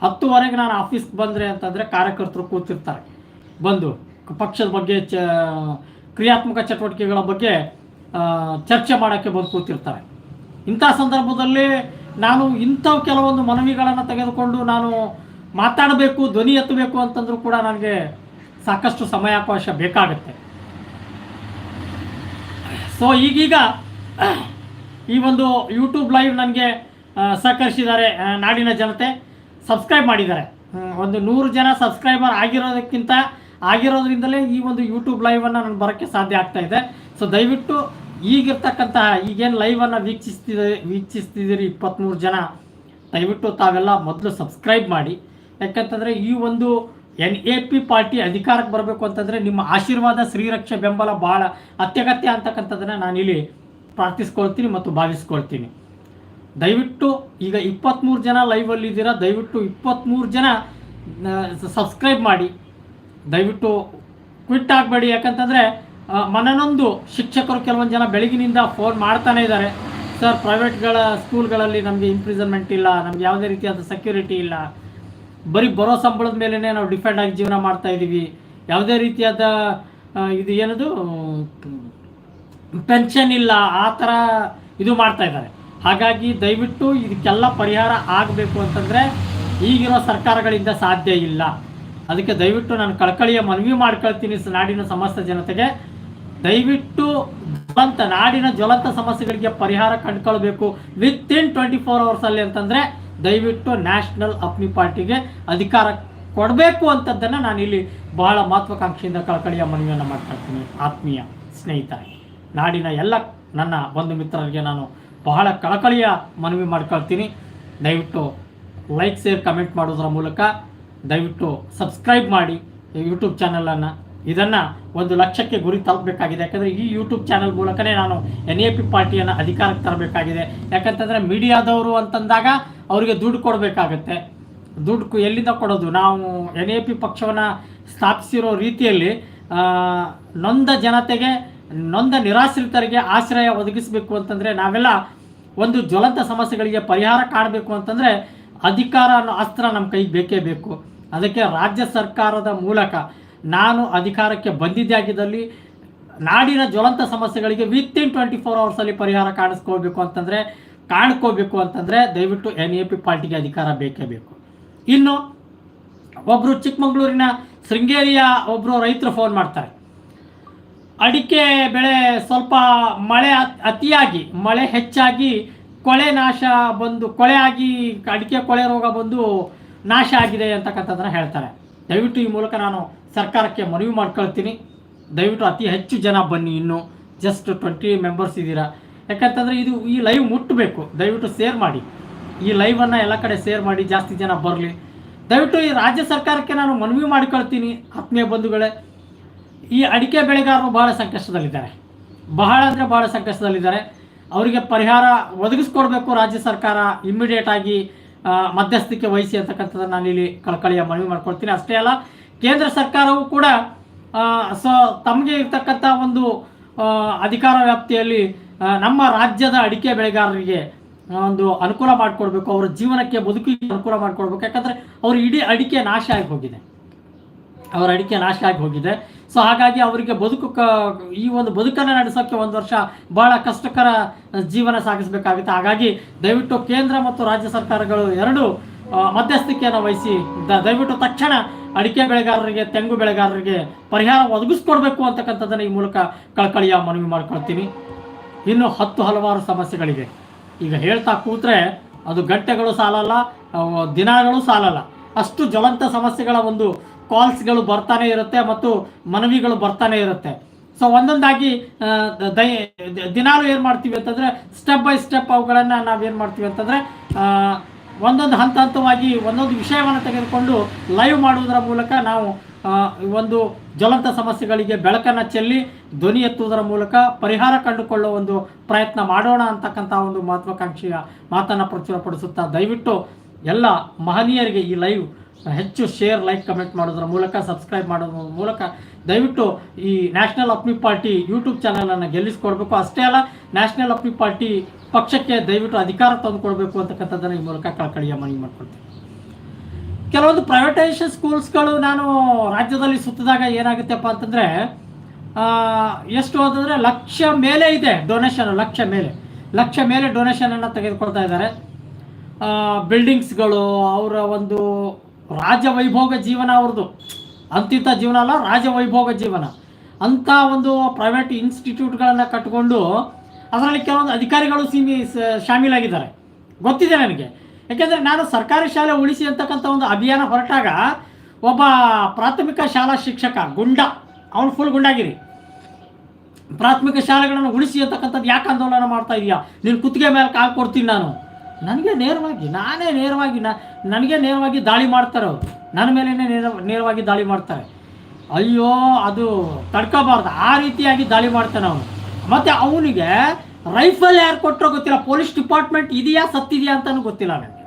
ಹತ್ತುವರೆಗೆ ನಾನು ಆಫೀಸ್ಗೆ ಬಂದರೆ ಅಂತಂದರೆ ಕಾರ್ಯಕರ್ತರು ಕೂತಿರ್ತಾರೆ. ಬಂದು ಪಕ್ಷದ ಬಗ್ಗೆ ಚ, ಕ್ರಿಯಾತ್ಮಕ ಚಟುವಟಿಕೆಗಳ ಬಗ್ಗೆ ಚರ್ಚೆ ಮಾಡೋಕ್ಕೆ ಬಂದು ಕೂತಿರ್ತಾರೆ. ಇಂಥ ಸಂದರ್ಭದಲ್ಲಿ ನಾನು ಇಂಥ ಕೆಲವೊಂದು ಮನವಿಗಳನ್ನು ತೆಗೆದುಕೊಂಡು ನಾನು ಮಾತಾಡಬೇಕು, ಧ್ವನಿ ಎತ್ತಬೇಕು ಅಂತಂದ್ರೂ ಕೂಡ ನನಗೆ ಸಾಕಷ್ಟು ಸಮಯಾವಕಾಶ ಬೇಕಾಗುತ್ತೆ. ಸೊ ಈಗೀಗ ಈ ಒಂದು ಯೂಟ್ಯೂಬ್ ಲೈವ್ ನನಗೆ ಸಹಕರಿಸಿದ್ದಾರೆ ನಾಡಿನ ಜನತೆ. ಸಬ್ಸ್ಕ್ರೈಬ್ ಮಾಡಿದ್ದಾರೆ. ಒಂದು ನೂರು ಜನ ಸಬ್ಸ್ಕ್ರೈಬರ್ ಆಗಿರೋದಕ್ಕಿಂತ ಆಗಿರೋದ್ರಿಂದಲೇ ಈ ಒಂದು ಯೂಟ್ಯೂಬ್ ಲೈವನ್ನು ನಾನು ಬರೋಕ್ಕೆ ಸಾಧ್ಯ ಆಗ್ತಾ ಇದೆ. ಸೊ ದಯವಿಟ್ಟು ಈಗಿರ್ತಕ್ಕಂತಹ ಈಗೇನು ಲೈವನ್ನು ವೀಕ್ಷಿಸ್ತಿದೆ ವೀಕ್ಷಿಸ್ತಿದ್ದೀರಿ ಇಪ್ಪತ್ತ್ಮೂರು ಜನ. ದಯವಿಟ್ಟು ತಾವೆಲ್ಲ ಮೊದಲು ಸಬ್ಸ್ಕ್ರೈಬ್ ಮಾಡಿ. ಯಾಕಂತಂದರೆ ಈ ಒಂದು ಎನ್ ಎ ಪಿ ಪಾರ್ಟಿ ಅಧಿಕಾರಕ್ಕೆ ಬರಬೇಕು ಅಂತಂದರೆ ನಿಮ್ಮ ಆಶೀರ್ವಾದ, ಶ್ರೀರಕ್ಷೆ, ಬೆಂಬಲ ಭಾಳ ಅತ್ಯಗತ್ಯ ಅಂತಕ್ಕಂಥದ್ದನ್ನು ನಾನಿಲ್ಲಿ ಪ್ರಾರ್ಥಿಸ್ಕೊಳ್ತೀನಿ ಮತ್ತು ಭಾವಿಸ್ಕೊಳ್ತೀನಿ. ದಯವಿಟ್ಟು ಈಗ ಇಪ್ಪತ್ತ್ಮೂರು ಜನ ಲೈವಲ್ಲಿ ಇದ್ದೀರಾ, ದಯವಿಟ್ಟು ಇಪ್ಪತ್ತ್ಮೂರು ಜನ ಸಬ್ಸ್ಕ್ರೈಬ್ ಮಾಡಿ. ದಯವಿಟ್ಟು ಕ್ವಿಟ್ ಆಗಬೇಡಿ ಯಾಕಂತಂದರೆ ಮನನೊಂದು ಶಿಕ್ಷಕರು ಕೆಲವೊಂದು ಜನ ಬೆಳಗಿನಿಂದ ಫೋನ್ ಮಾಡ್ತಾನೆ ಇದ್ದಾರೆ. ಸರ್ ಪ್ರೈವೇಟ್ಗಳ ಸ್ಕೂಲ್ಗಳಲ್ಲಿ ನಮಗೆ ಇಂಪ್ರಿಸನ್ಮೆಂಟ್ ಇಲ್ಲ, ನಮ್ಗೆ ಯಾವುದೇ ರೀತಿಯಾದ ಸೆಕ್ಯೂರಿಟಿ ಇಲ್ಲ. ಬರೀ ಬರೋ ಸಂಬಳದ ಮೇಲೇ ನಾವು ಡಿಫೆಂಡ್ ಆಗಿ ಜೀವನ ಮಾಡ್ತಾ ಇದ್ದೀವಿ ಯಾವುದೇ ರೀತಿಯಾದ ಇದು ಏನದು? ಪೆನ್ಷನ್ ಇಲ್ಲ, ಆ ಥರ ಇದು ಮಾಡ್ತಾ ಇದ್ದಾರೆ. ಹಾಗಾಗಿ ದಯವಿಟ್ಟು ಇದಕ್ಕೆಲ್ಲ ಪರಿಹಾರ ಆಗಬೇಕು ಅಂತಂದರೆ ಈಗಿರೋ ಸರ್ಕಾರಗಳಿಂದ ಸಾಧ್ಯ ಇಲ್ಲ. ಅದಕ್ಕೆ ದಯವಿಟ್ಟು ನಾನು ಕಳಕಳಿಯ ಮನವಿ ಮಾಡ್ಕೊಳ್ತೀನಿ ನಾಡಿನ ಸಮಸ್ತ ಜನತೆಗೆ. ದಯವಿಟ್ಟು ಜ್ವಲಂತ ನಾಡಿನ ಜ್ವಲಂತ ಸಮಸ್ಯೆಗಳಿಗೆ ಪರಿಹಾರ ಕಂಡುಕೊಳ್ಬೇಕು ವಿತ್ ಇನ್ ಟ್ವೆಂಟಿ ಫೋರ್ ಅವರ್ಸಲ್ಲಿ ಅಂತಂದರೆ ದಯವಿಟ್ಟು ನ್ಯಾಷನಲ್ ಅಪ್ನಿ ಪಾರ್ಟಿಗೆ ಅಧಿಕಾರ ಕೊಡಬೇಕು ಅಂತದ್ದನ್ನು ನಾನು ಇಲ್ಲಿ ಬಹಳ ಮಹತ್ವಾಕಾಂಕ್ಷೆಯಿಂದ ಕಳಕಳಿಯ ಮನವಿಯನ್ನು ಮಾಡ್ಕೊಳ್ತೀನಿ ಆತ್ಮೀಯ ಸ್ನೇಹಿತರೆ, ನಾಡಿನ ಎಲ್ಲ ನನ್ನ ಬಂಧು ಮಿತ್ರರಿಗೆ ನಾನು ಬಹಳ ಕಳಕಳಿಯ ಮನವಿ ಮಾಡ್ಕೊಳ್ತೀನಿ. ದಯವಿಟ್ಟು ಲೈಕ್ ಶೇರ್ ಕಮೆಂಟ್ ಮಾಡೋದ್ರ ಮೂಲಕ ದಯವಿಟ್ಟು ಸಬ್ಸ್ಕ್ರೈಬ್ ಮಾಡಿ ಯೂಟ್ಯೂಬ್ ಚಾನಲನ್ನು ಇದನ್ನು ಒಂದು ಲಕ್ಷಕ್ಕೆ ಗುರಿ ತಲುಪಬೇಕಾಗಿದೆ. ಯಾಕಂದರೆ ಈ ಯೂಟ್ಯೂಬ್ ಚಾನಲ್ ಮೂಲಕನೇ ನಾನು ಎನ್ ಎ ಪಿ ಪಾರ್ಟಿಯನ್ನು ಅಧಿಕಾರಕ್ಕೆ ತರಬೇಕಾಗಿದೆ. ಯಾಕಂತಂದರೆ ಮೀಡಿಯಾದವರು ಅಂತಂದಾಗ ಅವರಿಗೆ ದುಡ್ಡು ಕೊಡಬೇಕಾಗತ್ತೆ. ದುಡ್ಡು ಎಲ್ಲಿಂದ ಕೊಡೋದು? ನಾವು ಎನ್ ಎ ಪಿ ಪಕ್ಷವನ್ನು ಸ್ಥಾಪಿಸಿರೋ ರೀತಿಯಲ್ಲಿ ನೊಂದ ಜನತೆಗೆ, ನೊಂದ ನಿರಾಶ್ರಿತರಿಗೆ ಆಶ್ರಯ ಒದಗಿಸಬೇಕು ಅಂತಂದರೆ ನಾವೆಲ್ಲ ಒಂದು ಜ್ವಲಂತ ಸಮಸ್ಯೆಗಳಿಗೆ ಪರಿಹಾರ ಕಾಣಬೇಕು ಅಂತಂದರೆ ಅಧಿಕಾರ ಅನ್ನೋ ಅಸ್ತ್ರ ನಮ್ಮ ಕೈಗೆ ಬೇಕೇ ಬೇಕು. ಅದಕ್ಕೆ ರಾಜ್ಯ ಸರ್ಕಾರದ ಮೂಲಕ ನಾನು ಅಧಿಕಾರಕ್ಕೆ ಬಂದಿದ್ದಾಗಿದ್ದಲ್ಲಿ ನಾಡಿನ ಜ್ವಲಂತ ಸಮಸ್ಯೆಗಳಿಗೆ ವಿತ್ ಇನ್ ಟ್ವೆಂಟಿ ಫೋರ್ ಅವರ್ಸಲ್ಲಿ ಪರಿಹಾರ ಕಾಣಿಸ್ಕೋಬೇಕು ಅಂತಂದರೆ ಕಾಣ್ಕೋಬೇಕು ಅಂತಂದರೆ ದಯವಿಟ್ಟು ಎನ್ ಎ ಪಿ ಪಾರ್ಟಿಗೆ ಅಧಿಕಾರ ಬೇಕೇ ಬೇಕು. ಇನ್ನು ಒಬ್ಬರು ಚಿಕ್ಕಮಗಳೂರಿನ ಶೃಂಗೇರಿಯ ಒಬ್ಬರು ರೈತರು ಫೋನ್ ಮಾಡ್ತಾರೆ. ಅಡಿಕೆ ಬೆಳೆ ಸ್ವಲ್ಪ ಮಳೆ ಅತ್- ಅತಿಯಾಗಿ, ಮಳೆ ಹೆಚ್ಚಾಗಿ ಕೊಳೆ ನಾಶ ಬಂದು, ಕೊಳೆ ಆಗಿ, ಅಡಿಕೆ ಕೊಳೆ ರೋಗ ಬಂದು ನಾಶ ಆಗಿದೆ ಅಂತಕ್ಕಂಥದ್ದನ್ನು ಹೇಳ್ತಾರೆ. ದಯವಿಟ್ಟು ಈ ಮೂಲಕ ನಾನು ಸರ್ಕಾರಕ್ಕೆ ಮನವಿ ಮಾಡ್ಕೊಳ್ತೀನಿ. ದಯವಿಟ್ಟು ಅತಿ ಹೆಚ್ಚು ಜನ ಬನ್ನಿ ಇನ್ನು. ಜಸ್ಟ್ ಟ್ವೆಂಟಿ ಮೆಂಬರ್ಸ್ ಇದ್ದೀರಾ. ಯಾಕಂತಂದರೆ ಇದು ಈ ಲೈವ್ ಮುಟ್ಟಬೇಕು ದಯವಿಟ್ಟು ಶೇರ್ ಮಾಡಿ. ಈ ಲೈವನ್ನು ಎಲ್ಲ ಕಡೆ ಶೇರ್ ಮಾಡಿ ಜಾಸ್ತಿ ಜನ ಬರಲಿ. ದಯವಿಟ್ಟು ಈ ರಾಜ್ಯ ಸರ್ಕಾರಕ್ಕೆ ನಾನು ಮನವಿ ಮಾಡ್ಕೊಳ್ತೀನಿ. ಆತ್ಮೀಯ ಬಂಧುಗಳೇ ಈ ಅಡಿಕೆ ಬೆಳೆಗಾರರು ಬಹಳ ಸಂಕಷ್ಟದಲ್ಲಿದ್ದಾರೆ. ಬಹಳ ಅಂದರೆ ಬಹಳ ಸಂಕಷ್ಟದಲ್ಲಿದ್ದಾರೆ. ಅವರಿಗೆ ಪರಿಹಾರ ಒದಗಿಸ್ಕೊಡ್ಬೇಕು ರಾಜ್ಯ ಸರ್ಕಾರ ಇಮ್ಮಿಡಿಯೇಟ್ ಆಗಿ. ಆ, ಮಧ್ಯಸ್ಥಿಕೆ ವಹಿಸಿ ಅಂತಕ್ಕಂಥದ್ದನ್ನು ನಾನು ಇಲ್ಲಿ ಕಳಕಳಿಯ ಮನವಿ ಮಾಡ್ಕೊಳ್ತೀನಿ ಅಷ್ಟೇ ಅಲ್ಲ, ಕೇಂದ್ರ ಸರ್ಕಾರವು ಕೂಡ ಸೊ ತಮಗೆ ಇರ್ತಕ್ಕಂಥ ಒಂದು ಅಧಿಕಾರ ವ್ಯಾಪ್ತಿಯಲ್ಲಿ ನಮ್ಮ ರಾಜ್ಯದ ಅಡಿಕೆ ಬೆಳೆಗಾರರಿಗೆ ಒಂದು ಅನುಕೂಲ ಮಾಡಿಕೊಡ್ಬೇಕು. ಅವರ ಜೀವನಕ್ಕೆ ಬದುಕಿಗೆ ಅನುಕೂಲ ಮಾಡಿಕೊಡ್ಬೇಕು. ಯಾಕಂದರೆ ಅವರು ಇಡೀ ಅಡಿಕೆ ನಾಶ ಆಗಿ ಹೋಗಿದೆ. ಅವರ ಅಡಿಕೆ ನಾಶ ಆಗಿ ಹೋಗಿದೆ. ಸೊ ಹಾಗಾಗಿ ಅವರಿಗೆ ಬದುಕು ಕ, ಈ ಒಂದು ಬದುಕನ್ನು ನಡೆಸೋಕ್ಕೆ ಒಂದು ವರ್ಷ ಬಹಳ ಕಷ್ಟಕರ ಜೀವನ ಸಾಗಿಸಬೇಕಾಗುತ್ತೆ. ಹಾಗಾಗಿ ದಯವಿಟ್ಟು ಕೇಂದ್ರ ಮತ್ತು ರಾಜ್ಯ ಸರ್ಕಾರಗಳು ಎರಡು ಮಧ್ಯಸ್ಥಿಕೆಯನ್ನು ವಹಿಸಿ ದಯವಿಟ್ಟು ತಕ್ಷಣ ಅಡಿಕೆ ಬೆಳೆಗಾರರಿಗೆ, ತೆಂಗು ಬೆಳೆಗಾರರಿಗೆ ಪರಿಹಾರ ಒದಗಿಸ್ಕೊಡ್ಬೇಕು ಅಂತಕ್ಕಂಥದ್ದನ್ನು ಈ ಮೂಲಕ ಕಳಕಳಿಯ ಮನವಿ ಮಾಡ್ಕೊಳ್ತೀನಿ. ಇನ್ನು ಹತ್ತು ಹಲವಾರು ಸಮಸ್ಯೆಗಳಿವೆ. ಈಗ ಹೇಳ್ತಾ ಕೂತ್ರೆ ಅದು ಗಂಟೆಗಳು ಸಾಲಲ್ಲ ದಿನಗಳು ಸಾಲಲ್ಲ. ಅಷ್ಟು ಜ್ವಲಂತ ಸಮಸ್ಯೆಗಳ ಒಂದು ಕಾಲ್ಸ್ಗಳು ಬರ್ತಾನೆ ಇರುತ್ತೆ ಮತ್ತು ಮನವಿಗಳು ಬರ್ತಾನೆ ಇರುತ್ತೆ. ಸೊ ಒಂದೊಂದಾಗಿ ದೈ, ದಿನಾಲು ಏನು ಮಾಡ್ತೀವಿ ಅಂತಂದರೆ ಸ್ಟೆಪ್ ಬೈ ಸ್ಟೆಪ್ ಅವುಗಳನ್ನು ನಾವೇನು ಮಾಡ್ತೀವಿ ಅಂತಂದರೆ ಒಂದೊಂದು ಹಂತ ಹಂತವಾಗಿ ಒಂದೊಂದು ವಿಷಯವನ್ನು ತೆಗೆದುಕೊಂಡು ಲೈವ್ ಮಾಡುವುದರ ಮೂಲಕ ನಾವು ಒಂದು ಜ್ವಲಂತ ಸಮಸ್ಯೆಗಳಿಗೆ ಬೆಳಕನ್ನು ಚೆಲ್ಲಿ ಧ್ವನಿ ಎತ್ತುವುದರ ಮೂಲಕ ಪರಿಹಾರ ಕಂಡುಕೊಳ್ಳುವ ಒಂದು ಪ್ರಯತ್ನ ಮಾಡೋಣ ಅಂತಕ್ಕಂಥ ಒಂದು ಮಹತ್ವಾಕಾಂಕ್ಷೆಯ ಮಾತನ್ನು ಪ್ರಚುರಪಡಿಸುತ್ತಾ ದಯವಿಟ್ಟು ಎಲ್ಲ ಮಹನೀಯರಿಗೆ ಈ ಲೈವ್ ಹೆಚ್ಚು ಶೇರ್ ಲೈಕ್ ಕಮೆಂಟ್ ಮಾಡೋದ್ರ ಮೂಲಕ ಸಬ್ಸ್ಕ್ರೈಬ್ ಮಾಡೋದ್ರ ಮೂಲಕ ದಯವಿಟ್ಟು ಈ ನ್ಯಾಷನಲ್ ಅಪ್ನಿ ಪಾರ್ಟಿ ಯೂಟ್ಯೂಬ್ ಚಾನಲನ್ನು ಗೆಲ್ಲಿಸ್ಕೊಡ್ಬೇಕು. ಅಷ್ಟೇ ಅಲ್ಲ ನ್ಯಾಷನಲ್ ಅಪ್ನಿ ಪಾರ್ಟಿ ಪಕ್ಷಕ್ಕೆ ದಯವಿಟ್ಟು ಅಧಿಕಾರ ತಂದುಕೊಡ್ಬೇಕು ಅಂತಕ್ಕಂಥದ್ದನ್ನು ಈ ಮೂಲಕ ಕಳಕಳಿಯ ಮನವಿ ಮಾಡ್ಕೊಳ್ತೀನಿ. ಕೆಲವೊಂದು ಪ್ರೈವೇಟೈಸೇಷನ್ ಸ್ಕೂಲ್ಸ್ಗಳು ನಾನು ರಾಜ್ಯದಲ್ಲಿ ಸುತ್ತಿದಾಗ ಏನಾಗುತ್ತೆಪ್ಪ ಅಂತಂದರೆ ಎಷ್ಟು ಅಂತಂದರೆ ಲಕ್ಷ ಮೇಲೆ ಇದೆ ಡೊನೇಷನ್ ಲಕ್ಷ ಮೇಲೆ. ಲಕ್ಷ ಮೇಲೆ ಡೊನೇಷನನ್ನು ತೆಗೆದುಕೊಳ್ತಾ ಇದ್ದಾರೆ. ಬಿಲ್ಡಿಂಗ್ಸ್ಗಳು ಅವರ ಒಂದು ರಾಜವೈಭೋಗ ಜೀವನ ಅವ್ರದ್ದು. ಅಂತಿಂಥ ಜೀವನ ಅಲ್ಲ, ರಾಜವೈಭೋಗ ಜೀವನ. ಅಂಥ ಒಂದು ಪ್ರೈವೇಟ್ ಇನ್ಸ್ಟಿಟ್ಯೂಟ್ಗಳನ್ನು ಕಟ್ಕೊಂಡು ಅದರಲ್ಲಿ ಕೆಲವೊಂದು ಅಧಿಕಾರಿಗಳು ಸೀಮಿ ಶಾಮೀಲಾಗಿದ್ದಾರೆ. ಗೊತ್ತಿದೆ ನನಗೆ. ಯಾಕೆಂದರೆ ನಾನು ಸರ್ಕಾರಿ ಶಾಲೆ ಉಳಿಸಿ ಅಂತಕ್ಕಂಥ ಒಂದು ಅಭಿಯಾನ ಹೊರಟಾಗ ಒಬ್ಬ ಪ್ರಾಥಮಿಕ ಶಾಲಾ ಶಿಕ್ಷಕ ಗುಂಡ, ಅವನು ಫುಲ್ ಗುಂಡಾಗಿರಿ. ಪ್ರಾಥಮಿಕ ಶಾಲೆಗಳನ್ನು ಉಳಿಸಿ ಅಂತಕ್ಕಂಥದ್ದು ಯಾಕೆ ಆಂದೋಲನ ಮಾಡ್ತಾ ಇದೆಯಾ? ನೀನು ಕುತ್ತಿಗೆ ಮೇಲೆ ಕಾಲು ಕೊಡ್ತೀನಿ ನಾನು. ನನಗೆ ನೇರವಾಗಿ, ನಾನೇ ನೇರವಾಗಿ ನನಗೆ ನೇರವಾಗಿ ದಾಳಿ ಮಾಡ್ತಾರೆ? ಅವರು ನನ್ನ ಮೇಲೇ ನೇರ, ನೇರವಾಗಿ ದಾಳಿ ಮಾಡ್ತಾರೆ. ಅಯ್ಯೋ, ಅದು ತಡ್ಕೋಬಾರ್ದು. ಆ ರೀತಿಯಾಗಿ ದಾಳಿ ಮಾಡ್ತಾನೆ ಅವನು. ಮತ್ತು ಅವನಿಗೆ ರೈಫಲ್ ಯಾರು ಕೊಟ್ಟರೋ ಗೊತ್ತಿಲ್ಲ. ಪೊಲೀಸ್ ಡಿಪಾರ್ಟ್ಮೆಂಟ್ ಇದೆಯಾ, ಸತ್ತಿದೆಯಾ ಅಂತಲೂ ಗೊತ್ತಿಲ್ಲ ನನಗೆ.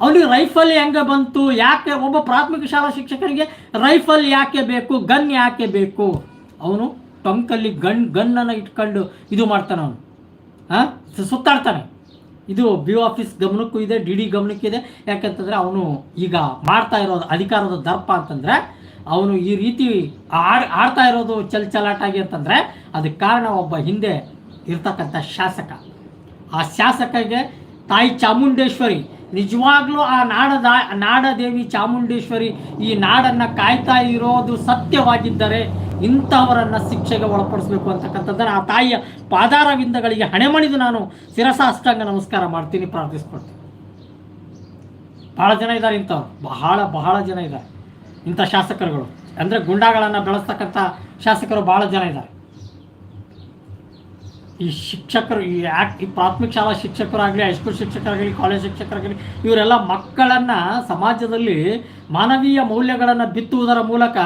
ಅವನಿಗೆ ರೈಫಲ್ ಹೆಂಗೆ ಬಂತು? ಯಾಕೆ ಒಬ್ಬ ಪ್ರಾಥಮಿಕ ಶಾಲಾ ಶಿಕ್ಷಕನಿಗೆ ರೈಫಲ್ ಯಾಕೆ ಬೇಕು? ಗನ್ ಯಾಕೆ ಬೇಕು? ಅವನು ಟೊಂಕಲ್ಲಿ ಗನ್, ಗನ್ನನ್ನು ಇಟ್ಕೊಂಡು ಇದು ಮಾಡ್ತಾನೆ ಅವನು. ಹಾಂ? ಸುತ್ತಾಡ್ತಾನೆ. ಇದು ಬಿ ಆಫೀಸ್ ಗಮನಕ್ಕೂ ಇದೆ, ಡಿ ಡಿ ಗಮನಕ್ಕೂ ಇದೆ. ಯಾಕಂತಂದರೆ ಅವನು ಈಗ ಮಾಡ್ತಾ ಇರೋದು ಅಧಿಕಾರದ ದರ್ಪ ಅಂತಂದರೆ ಅವನು ಈ ರೀತಿ ಆಡ್ ಆಡ್ತಾ ಇರೋದು ಚಲ್ ಚಲಾಟಾಗಿ ಅಂತಂದರೆ ಅದಕ್ಕೆ ಕಾರಣ ಒಬ್ಬ ಹಿಂದೆ ಇರ್ತಕ್ಕಂಥ ಶಾಸಕ. ಆ ಶಾಸಕಗೆ ತಾಯಿ ಚಾಮುಂಡೇಶ್ವರಿ, ನಿಜವಾಗ್ಲೂ ಆ ನಾಡದ, ನಾಡದೇವಿ ಚಾಮುಂಡೇಶ್ವರಿ ಈ ನಾಡನ್ನು ಕಾಯ್ತಾ ಇರೋದು ಸತ್ಯವಾಗಿದ್ದರೆ ಇಂಥವರನ್ನು ಶಿಕ್ಷೆಗೆ ಒಳಪಡಿಸಬೇಕು ಅಂತಕ್ಕಂಥದ್ದನ್ನ ಆ ತಾಯಿಯ ಪಾದಾರವಿಂದಗಳಿಗೆ ಹಣೆಮಣಿದು ನಾನು ಶಿರಸಾಷ್ಟಾಂಗ ನಮಸ್ಕಾರ ಮಾಡ್ತೀನಿ, ಪ್ರಾರ್ಥಿಸ್ಕೊಳ್ತೀನಿ. ಬಹಳ ಜನ ಇದ್ದಾರೆ ಇಂಥವ್ರು. ಬಹಳ ಬಹಳ ಜನ ಇದ್ದಾರೆ ಇಂಥ ಶಾಸಕರುಗಳು. ಅಂದರೆ ಗುಂಡಾಗಳನ್ನು ಬೆಳೆಸ್ತಕ್ಕಂಥ ಶಾಸಕರು ಬಹಳ ಜನ ಇದ್ದಾರೆ. ಈ ಶಿಕ್ಷಕರು, ಈ ಆ್ಯಕ್ಟ್ ಈ ಪ್ರಾಥಮಿಕ ಶಾಲಾ ಶಿಕ್ಷಕರಾಗಲಿ ಹೈಸ್ಕೂಲ್ ಶಿಕ್ಷಕರಾಗಲಿ ಕಾಲೇಜ್ ಶಿಕ್ಷಕರಾಗಲಿ, ಇವರೆಲ್ಲ ಮಕ್ಕಳನ್ನು ಸಮಾಜದಲ್ಲಿ ಮಾನವೀಯ ಮೌಲ್ಯಗಳನ್ನು ಬಿತ್ತುವುದರ ಮೂಲಕ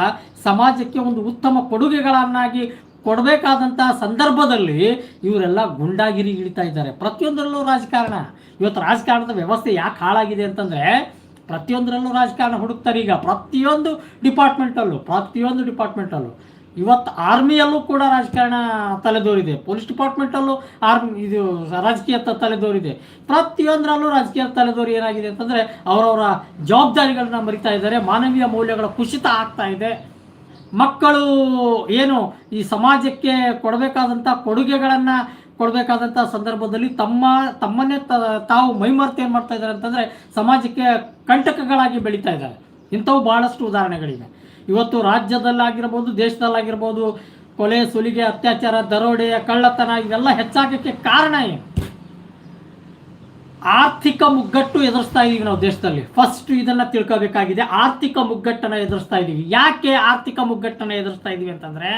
ಸಮಾಜಕ್ಕೆ ಒಂದು ಉತ್ತಮ ಕೊಡುಗೆಗಳನ್ನಾಗಿ ಕೊಡಬೇಕಾದಂಥ ಸಂದರ್ಭದಲ್ಲಿ ಇವರೆಲ್ಲ ಗುಂಡಾಗಿರಿ ಇಳಿತಾ ಇದ್ದಾರೆ. ಪ್ರತಿಯೊಂದರಲ್ಲೂ ರಾಜಕಾರಣ. ಇವತ್ತು ರಾಜಕಾರಣದ ವ್ಯವಸ್ಥೆ ಯಾಕೆ ಹಾಳಾಗಿದೆ ಅಂತಂದರೆ, ಪ್ರತಿಯೊಂದರಲ್ಲೂ ರಾಜಕಾರಣ ಹುಡುಕ್ತಾರೆ ಈಗ. ಪ್ರತಿಯೊಂದು ಡಿಪಾರ್ಟ್ಮೆಂಟಲ್ಲೂ ಪ್ರತಿಯೊಂದು ಡಿಪಾರ್ಟ್ಮೆಂಟಲ್ಲೂ ಇವತ್ತು ಆರ್ಮಿಯಲ್ಲೂ ಕೂಡ ರಾಜಕಾರಣ ತಲೆದೋರಿದೆ. ಪೊಲೀಸ್ ಡಿಪಾರ್ಟ್ಮೆಂಟಲ್ಲೂ ಆರ್ಮಿ ಇದು ರಾಜಕೀಯ ತಲೆದೋರಿದೆ. ಪ್ರತಿಯೊಂದರಲ್ಲೂ ರಾಜಕೀಯ ತಲೆದೋರಿ ಏನಾಗಿದೆ ಅಂತಂದರೆ ಅವರವರ ಜವಾಬ್ದಾರಿಗಳನ್ನ ಮರಿತಾ ಇದ್ದಾರೆ. ಮಾನವೀಯ ಮೌಲ್ಯಗಳ ಕುಸಿತ ಆಗ್ತಾ ಇದೆ. ಮಕ್ಕಳು ಏನು ಈ ಸಮಾಜಕ್ಕೆ ಕೊಡಬೇಕಾದಂಥ ಕೊಡುಗೆಗಳನ್ನು ಕೊಡಬೇಕಾದಂಥ ಸಂದರ್ಭದಲ್ಲಿ ತಮ್ಮ ತಮ್ಮನ್ನೇ ತಾವು ಮೈಮರ್ತು ಏನು ಮಾಡ್ತಾ ಇದ್ದಾರೆ ಅಂತಂದರೆ ಸಮಾಜಕ್ಕೆ ಕಂಟಕಗಳಾಗಿ ಬೆಳೀತಾ ಇದ್ದಾರೆ. ಇಂಥವು ಭಾಳಷ್ಟು ಉದಾಹರಣೆಗಳಿವೆ. ಇವತ್ತು ರಾಜ್ಯದಲ್ಲಾಗಿರ್ಬೋದು, ದೇಶದಲ್ಲಾಗಿರ್ಬೋದು, ಕೊಲೆ, ಸುಲಿಗೆ, ಅತ್ಯಾಚಾರ, ದರೋಡೆ, ಕಳ್ಳತನ, ಇವೆಲ್ಲ ಹೆಚ್ಚಾಗಕ್ಕೆ ಕಾರಣ ಏನು? ಆರ್ಥಿಕ ಮುಗ್ಗಟ್ಟು ಎದುರಿಸ್ತಾ ಇದೀವಿ ನಾವು ದೇಶದಲ್ಲಿ. ಫಸ್ಟ್ ಇದನ್ನ ತಿಳ್ಕೋಬೇಕಾಗಿದೆ. ಆರ್ಥಿಕ ಮುಗ್ಗಟ್ಟನ್ನು ಎದುರಿಸ್ತಾ ಇದೀವಿ. ಯಾಕೆ ಆರ್ಥಿಕ ಮುಗ್ಗಟ್ಟನ್ನು ಎದುರಿಸ್ತಾ ಇದೀವಿ ಅಂತಂದ್ರೆ,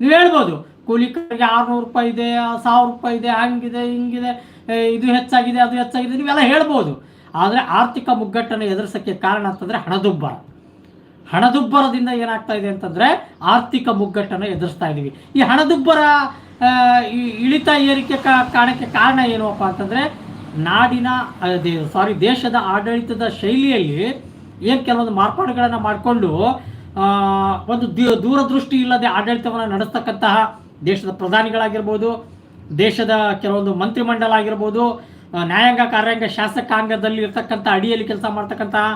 ನೀವು ಹೇಳ್ಬೋದು ಕೂಲಿಕರಿಗೆ ಆರುನೂರು ರೂಪಾಯಿ ಇದೆ, ಸಾವಿರ ರೂಪಾಯಿ ಇದೆ, ಹಂಗಿದೆ, ಹಿಂಗಿದೆ ಇದು ಹೆಚ್ಚಾಗಿದೆ, ಅದು ಹೆಚ್ಚಾಗಿದೆ, ನೀವೆಲ್ಲ ಹೇಳ್ಬೋದು. ಆದರೆ ಆರ್ಥಿಕ ಮುಗ್ಗಟ್ಟನ್ನು ಎದುರಿಸೋಕ್ಕೆ ಕಾರಣ ಅಂತಂದ್ರೆ ಹಣದುಬ್ಬರ. ಹಣದುಬ್ಬರದಿಂದ ಏನಾಗ್ತಾ ಇದೆ ಅಂತಂದ್ರೆ ಆರ್ಥಿಕ ಮುಗ್ಗಟ್ಟನ್ನು ಎದುರಿಸ್ತಾ ಇದ್ದೀವಿ ಈ ಹಣದುಬ್ಬರ ಇಳಿತ ಏರಿಕೆ ಕಾರಣಕ್ಕೆ ಕಾರಣ ಏನಪ್ಪ ಅಂತಂದ್ರೆ ನಾಡಿನ ಸಾರಿ ದೇಶದ ಆಡಳಿತದ ಶೈಲಿಯಲ್ಲಿ ಏನು ಕೆಲವೊಂದು ಮಾರ್ಪಾಡುಗಳನ್ನು ಮಾಡಿಕೊಂಡು ಒಂದು ದೂರದೃಷ್ಟಿ ಇಲ್ಲದೆ ಆಡಳಿತವನ್ನು ನಡೆಸ್ತಕ್ಕಂತಹ ದೇಶದ ಪ್ರಧಾನಿಗಳಾಗಿರ್ಬೋದು, ದೇಶದ ಕೆಲವೊಂದು ಮಂತ್ರಿಮಂಡಲ ಆಗಿರ್ಬೋದು ನ್ಯಾಯಾಂಗ ಕಾರ್ಯಾಂಗ ಶಾಸಕಾಂಗದಲ್ಲಿ ಇರ್ತಕ್ಕಂಥ ಅಡಿಯಲ್ಲಿ ಕೆಲಸ ಮಾಡ್ತಕ್ಕಂತಹ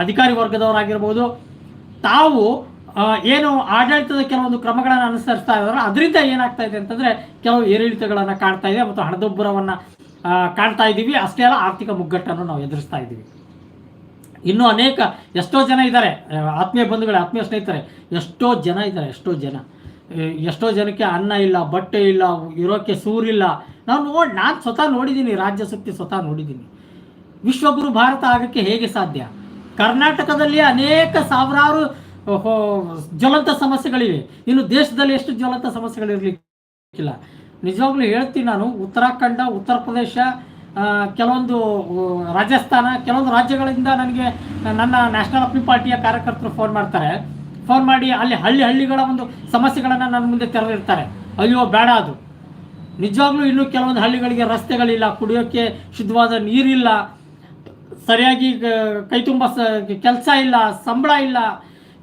ಅಧಿಕಾರಿ ವರ್ಗದವರಾಗಿರ್ಬೋದು ತಾವು ಏನು ಆಡಳಿತದ ಕೆಲವೊಂದು ಕ್ರಮಗಳನ್ನು ಅನುಸರಿಸ್ತಾ ಇದ್ದಾರೆ ಅದರಿಂದ ಏನಾಗ್ತಾ ಇದೆ ಅಂತಂದರೆ ಕೆಲವು ಏರಿಳಿತಗಳನ್ನು ಕಾಣ್ತಾ ಇದೆ ಮತ್ತು ಹಣದುಬ್ಬರವನ್ನು ಕಾಣ್ತಾ ಇದ್ದೀವಿ. ಅಷ್ಟೇ ಅಲ್ಲ, ಆರ್ಥಿಕ ಮುಗ್ಗಟ್ಟನ್ನು ನಾವು ಎದುರಿಸ್ತಾ ಇದ್ದೀವಿ. ಇನ್ನೂ ಅನೇಕ, ಎಷ್ಟೋ ಜನ ಇದ್ದಾರೆ. ಆತ್ಮೀಯ ಬಂಧುಗಳು, ಆತ್ಮೀಯ ಸ್ನೇಹಿತರೆ, ಎಷ್ಟೋ ಜನ ಇದ್ದಾರೆ, ಎಷ್ಟೋ ಜನ. ಎಷ್ಟೋ ಜನಕ್ಕೆ ಅನ್ನ ಇಲ್ಲ, ಬಟ್ಟೆ ಇಲ್ಲ ಇರೋಕ್ಕೆ ಸೂರಿಲ್ಲ ನಾವು ನೋಡಿ, ನಾನು ಸ್ವತಃ ನೋಡಿದ್ದೀನಿ ರಾಜ್ಯ ಸುತ್ತಿ ಸ್ವತಃ ನೋಡಿದ್ದೀನಿ ವಿಶ್ವಗುರು ಭಾರತ ಆಗಕ್ಕೆ ಹೇಗೆ ಸಾಧ್ಯ? ಕರ್ನಾಟಕದಲ್ಲಿ ಅನೇಕ ಸಾವಿರಾರು ಜ್ವಲಂತ ಸಮಸ್ಯೆಗಳಿವೆ. ಇನ್ನು ದೇಶದಲ್ಲಿ ಎಷ್ಟು ಜ್ವಲಂತ ಸಮಸ್ಯೆಗಳಿರಲಿಕ್ಕಿಲ್ಲ ನಿಜವಾಗ್ಲೂ ಹೇಳ್ತೀನಿ ನಾನು, ಉತ್ತರಾಖಂಡ, ಉತ್ತರ ಪ್ರದೇಶ ಕೆಲವೊಂದು ರಾಜಸ್ಥಾನ, ಕೆಲವೊಂದು ರಾಜ್ಯಗಳಿಂದ ನನಗೆ ನನ್ನ ನ್ಯಾಷನಲ್ ಅಪ್ಲಿ ಪಾರ್ಟಿಯ ಕಾರ್ಯಕರ್ತರು ಫೋನ್ ಮಾಡ್ತಾರೆ. ಫೋನ್ ಮಾಡಿ ಅಲ್ಲಿ ಹಳ್ಳಿ ಹಳ್ಳಿಗಳ ಒಂದು ಸಮಸ್ಯೆಗಳನ್ನು ನನ್ನ ಮುಂದೆ ತೆರೆದಿರ್ತಾರೆ. ಅಯ್ಯೋ, ಬೇಡ ಅದು. ನಿಜವಾಗ್ಲೂ ಇನ್ನೂ ಕೆಲವೊಂದು ಹಳ್ಳಿಗಳಿಗೆ ರಸ್ತೆಗಳಿಲ್ಲ ಕುಡಿಯೋಕ್ಕೆ ಶುದ್ಧವಾದ ನೀರಿಲ್ಲ. ಸರಿಯಾಗಿ ಕೈ ತುಂಬ ಕೆಲಸ ಇಲ್ಲ, ಸಂಬಳ ಇಲ್ಲ,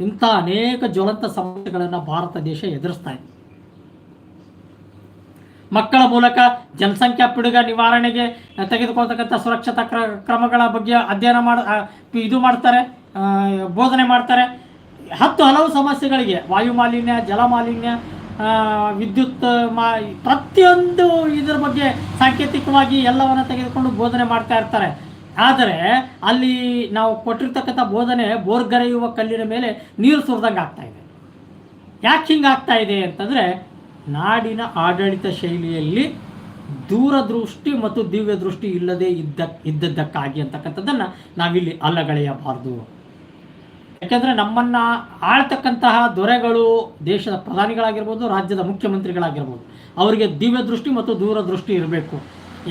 ಇಂಥ ಅನೇಕ ಜ್ವಲಂತ ಸಮಸ್ಯೆಗಳನ್ನು ಭಾರತ ದೇಶ ಎದುರಿಸ್ತಾ ಇದೆ. ಮಕ್ಕಳ ಮೂಲಕ ಜನಸಂಖ್ಯಾ ಪಿಡುಗ ನಿವಾರಣೆಗೆ ತೆಗೆದುಕೊಳ್ತಕ್ಕಂಥ ಸುರಕ್ಷತಾ ಕ್ರ, ಕ್ರಮಗಳ ಬಗ್ಗೆ ಅಧ್ಯಯನ ಮಾಡ ಇದು ಮಾಡ್ತಾರೆ ಬೋಧನೆ ಮಾಡ್ತಾರೆ. ಹತ್ತು ಹಲವು ಸಮಸ್ಯೆಗಳಿಗೆ, ವಾಯು ಮಾಲಿನ್ಯ, ಜಲ ಮಾಲಿನ್ಯ ವಿದ್ಯುತ್, ಮಾ, ಪ್ರತಿಯೊಂದು ಇದರ ಬಗ್ಗೆ ಸಾಂಕೇತಿಕವಾಗಿ ಎಲ್ಲವನ್ನು ತೆಗೆದುಕೊಂಡು ಬೋಧನೆ ಮಾಡ್ತಾ ಇರ್ತಾರೆ. ಆದರೆ ಅಲ್ಲಿ ನಾವು ಕೊಟ್ಟಿರ್ತಕ್ಕಂಥ ಬೋಧನೆ ಬೋರ್ಗರೆಯುವ ಕಲ್ಲಿನ ಮೇಲೆ ನೀರು ಸುರಿದಂಗೆ ಆಗ್ತಾ ಇದೆ. ಯಾಕೆ ಹಿಂಗಾಗ್ತಾ ಇದೆ ಅಂತಂದರೆ ನಾಡಿನ ಆಡಳಿತ ಶೈಲಿಯಲ್ಲಿ ದೂರದೃಷ್ಟಿ ಮತ್ತು ದಿವ್ಯ ದೃಷ್ಟಿ ಇಲ್ಲದೆ ಇದ್ದ ಇದ್ದದ್ದಕ್ಕಾಗಿ ಅಂತಕ್ಕಂಥದ್ದನ್ನು ನಾವಿಲ್ಲಿ ಅಲ್ಲಗಳೆಯಬಾರ್ದು. ಯಾಕೆಂದರೆ ನಮ್ಮನ್ನು ಆಳ್ತಕ್ಕಂತಹ ದೊರೆಗಳು ದೇಶದ ಪ್ರಧಾನಿಗಳಾಗಿರ್ಬೋದು, ರಾಜ್ಯದ ಮುಖ್ಯಮಂತ್ರಿಗಳಾಗಿರ್ಬೋದು, ಅವರಿಗೆ ದಿವ್ಯ ದೃಷ್ಟಿ ಮತ್ತು ದೂರದೃಷ್ಟಿ ಇರಬೇಕು.